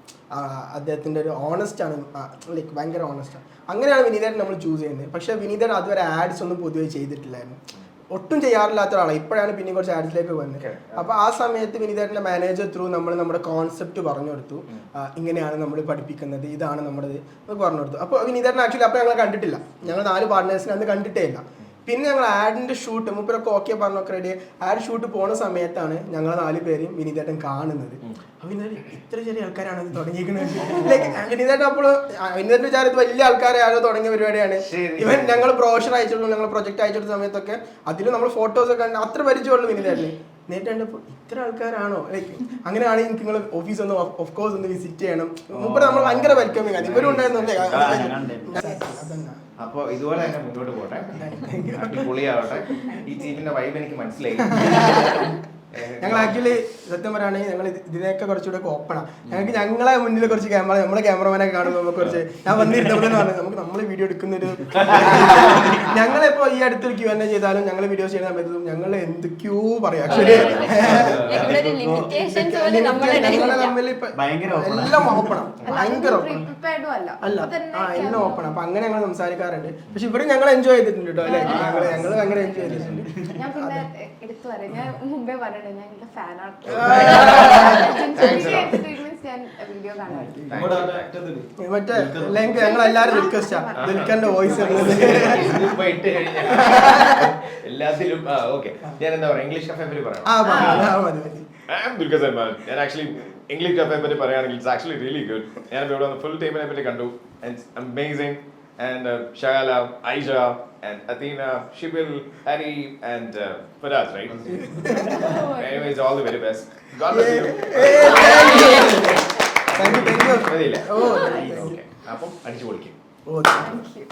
അദ്ദേഹത്തിന്റെ ഒരു ഓണസ്റ്റ് ആണ് ലൈക്ക് ഭയങ്കര ഓണസ്റ്റ് ആണ്. അങ്ങനെയാണ് വിനീതേട്ടൻ നമ്മൾ ചൂസ് ചെയ്യുന്നത്. പക്ഷേ വിനീതേട്ടൻ അതുവരെ ആഡ്സ് ഒന്നും പൊതുവെ ചെയ്തിട്ടില്ലായിരുന്നു. ഒട്ടും ചെയ്യാറില്ലാത്ത ഒരാളാണ്. ഇപ്പോഴാണ് പിന്നെ കുറച്ച് ആഡ്സിലേക്ക് വന്നത്. അപ്പോൾ അപ്പൊ ആ സമയത്ത് വിനീതേട്ടന്റെ മാനേജർ ത്രൂ നമ്മൾ നമ്മുടെ കോൺസെപ്റ്റ് പറഞ്ഞു കൊടുത്തു. ഇങ്ങനെയാണ് നമ്മൾ പഠിപ്പിക്കുന്നത് ഇതാണ് നമ്മുടെ പറഞ്ഞു കൊടുത്തു. അപ്പോൾ വിനീതേട്ടൻ ആക്ച്വലി അപ്പോൾ ഞങ്ങൾ കണ്ടിട്ടില്ല. ഞങ്ങൾ നാല് പാർട്ട്നേഴ്സിനെ അന്ന് കണ്ടിട്ടേ ഇല്ല. പിന്നെ ഞങ്ങൾ ആഡിന്റെ ഷൂട്ട് മുപ്പരൊക്കെ ഓക്കെ പറഞ്ഞൊക്കെ റെഡി ആഡ് ഷൂട്ട് പോണ സമയത്താണ് ഞങ്ങൾ നാല് പേരെയും വിനീതേട്ടൻ കാണുന്നത്. വിനീതേട്ടൻ ഇത്ര ചെറിയ ആൾക്കാരാണ് ഇത് തുടങ്ങിയിരിക്കുന്നത്. ലൈക്ക് വിനീതേട്ടൻ അപ്പോൾ വിനീതേട്ടൻ വിചാരത്തിൽ വലിയ ആൾക്കാരെ ആരോ തുടങ്ങിയ പരിപാടിയാണ്. ഇവൻ ഞങ്ങൾ ബ്രോഷർ അയച്ചിട്ടുള്ളൂ ഞങ്ങൾ പ്രൊജക്ട് അയച്ചിട്ടുള്ള സമയത്തൊക്കെ. അതിൽ നമ്മൾ ഫോട്ടോസ് ഒക്കെ അത്ര പരിചയമുള്ളൂ വിനീതേട്ടന്. നേരിട്ട് കണ്ടപ്പോൾ ഇത്ര ആൾക്കാരാണോ? ലൈക്ക് അങ്ങനെയാണെങ്കിൽ എനിക്ക് നിങ്ങൾ ഓഫീസ് ഒന്ന് ഓഫ് കോഴ്സ് ഒന്ന് വിസിറ്റ് ചെയ്യണം. മുമ്പ് നമ്മൾ ഭയങ്കര വെൽക്കമിങ് ആണ് ഇവരും ഉണ്ടായിരുന്നു അല്ലേ ആ, ഞാൻ ഉണ്ടായിരുന്നു. അപ്പൊ ഇതുപോലെ തന്നെ മുന്നോട്ട് പോട്ടെ. ഈ ടീമിന്റെ വൈബ് എനിക്ക് മനസ്സിലായി. ഞങ്ങൾ ആക്ച്വലി സത്യം പറയുകയാണെങ്കിൽ ഞങ്ങൾ ഇതിനൊക്കെ കുറച്ചുകൂടെ ഓപ്പണാണ് ഞങ്ങൾക്ക് ഞങ്ങളെ മുന്നിൽ കുറച്ച് ക്യാമറ നമ്മുടെ ക്യാമറമാനെ കാണുമ്പോൾ നമുക്ക് കുറച്ച് ഞാൻ വന്നിരുന്നു പറഞ്ഞു നമുക്ക് നമ്മൾ വീഡിയോ എടുക്കുന്ന ഒരു ഞങ്ങളിപ്പോ ഈ അടുത്തൊരു ക്യൂ എന്നെ ചെയ്താലും ഞങ്ങൾ വീഡിയോസ് ചെയ്യുന്ന സമയത്തും ഞങ്ങൾ എന്തൊക്കെയോ പറയാം. ഞങ്ങളെ തമ്മിൽ എല്ലാം ഓപ്പണം ഭയങ്കര ഓപ്പൺ അല്ല. ആ എല്ലാം ഓപ്പൺ അപ്പൊ അങ്ങനെ ഞങ്ങൾ സംസാരിക്കാറുണ്ട്. പക്ഷെ ഇവിടെ ഞങ്ങൾ എൻജോയ് ചെയ്തിട്ടുണ്ട് കേട്ടോ അല്ലെ? ഞങ്ങൾ ഞങ്ങൾ ഭയങ്കര എൻജോയ് ചെയ്തിട്ടുണ്ട്. ഞാൻ പിന്നെ എടുത്തു പറയാം. ഞാൻ മുമ്പേ പറഞ്ഞിട്ടുണ്ട് ഞാൻ എന്റെ അറ്റത്തില്ലേ? മറ്റേ അല്ലെങ്കിൽ ഞങ്ങൾ എല്ലാവരും റിക്വസ്റ്റാ ദുൽഖറിന്റെ വോയിസ് ഇട്ട് കഴിഞ്ഞാൽ എല്ലാത്തിലും ഓക്കെ ഞാൻ എന്താ പറയാ ഇംഗ്ലീഷ് കഫേ പറ്റി പറയാം. ദുൽഖർ സൽമാൻ. ഞാൻ ആക്ച്വലി ഇംഗ്ലീഷ് കഫേ പറ്റി പറയുകയാണെങ്കിൽ ഇറ്റ്സ് ആക്ച്വലി റിയലി ഗുഡ് ഞാൻ ഇവിടെ വന്ന് ഫുൾ ടീമിനെ പറ്റി കണ്ടു. It's amazing and Shagala Aisha and Atheena Shibil Hari and Faras right anyways all the very best God bless you thank you thank you മതിയില്ലേ oh okay അപ്പം അടിച്ചു പൊളിക്കും ഓ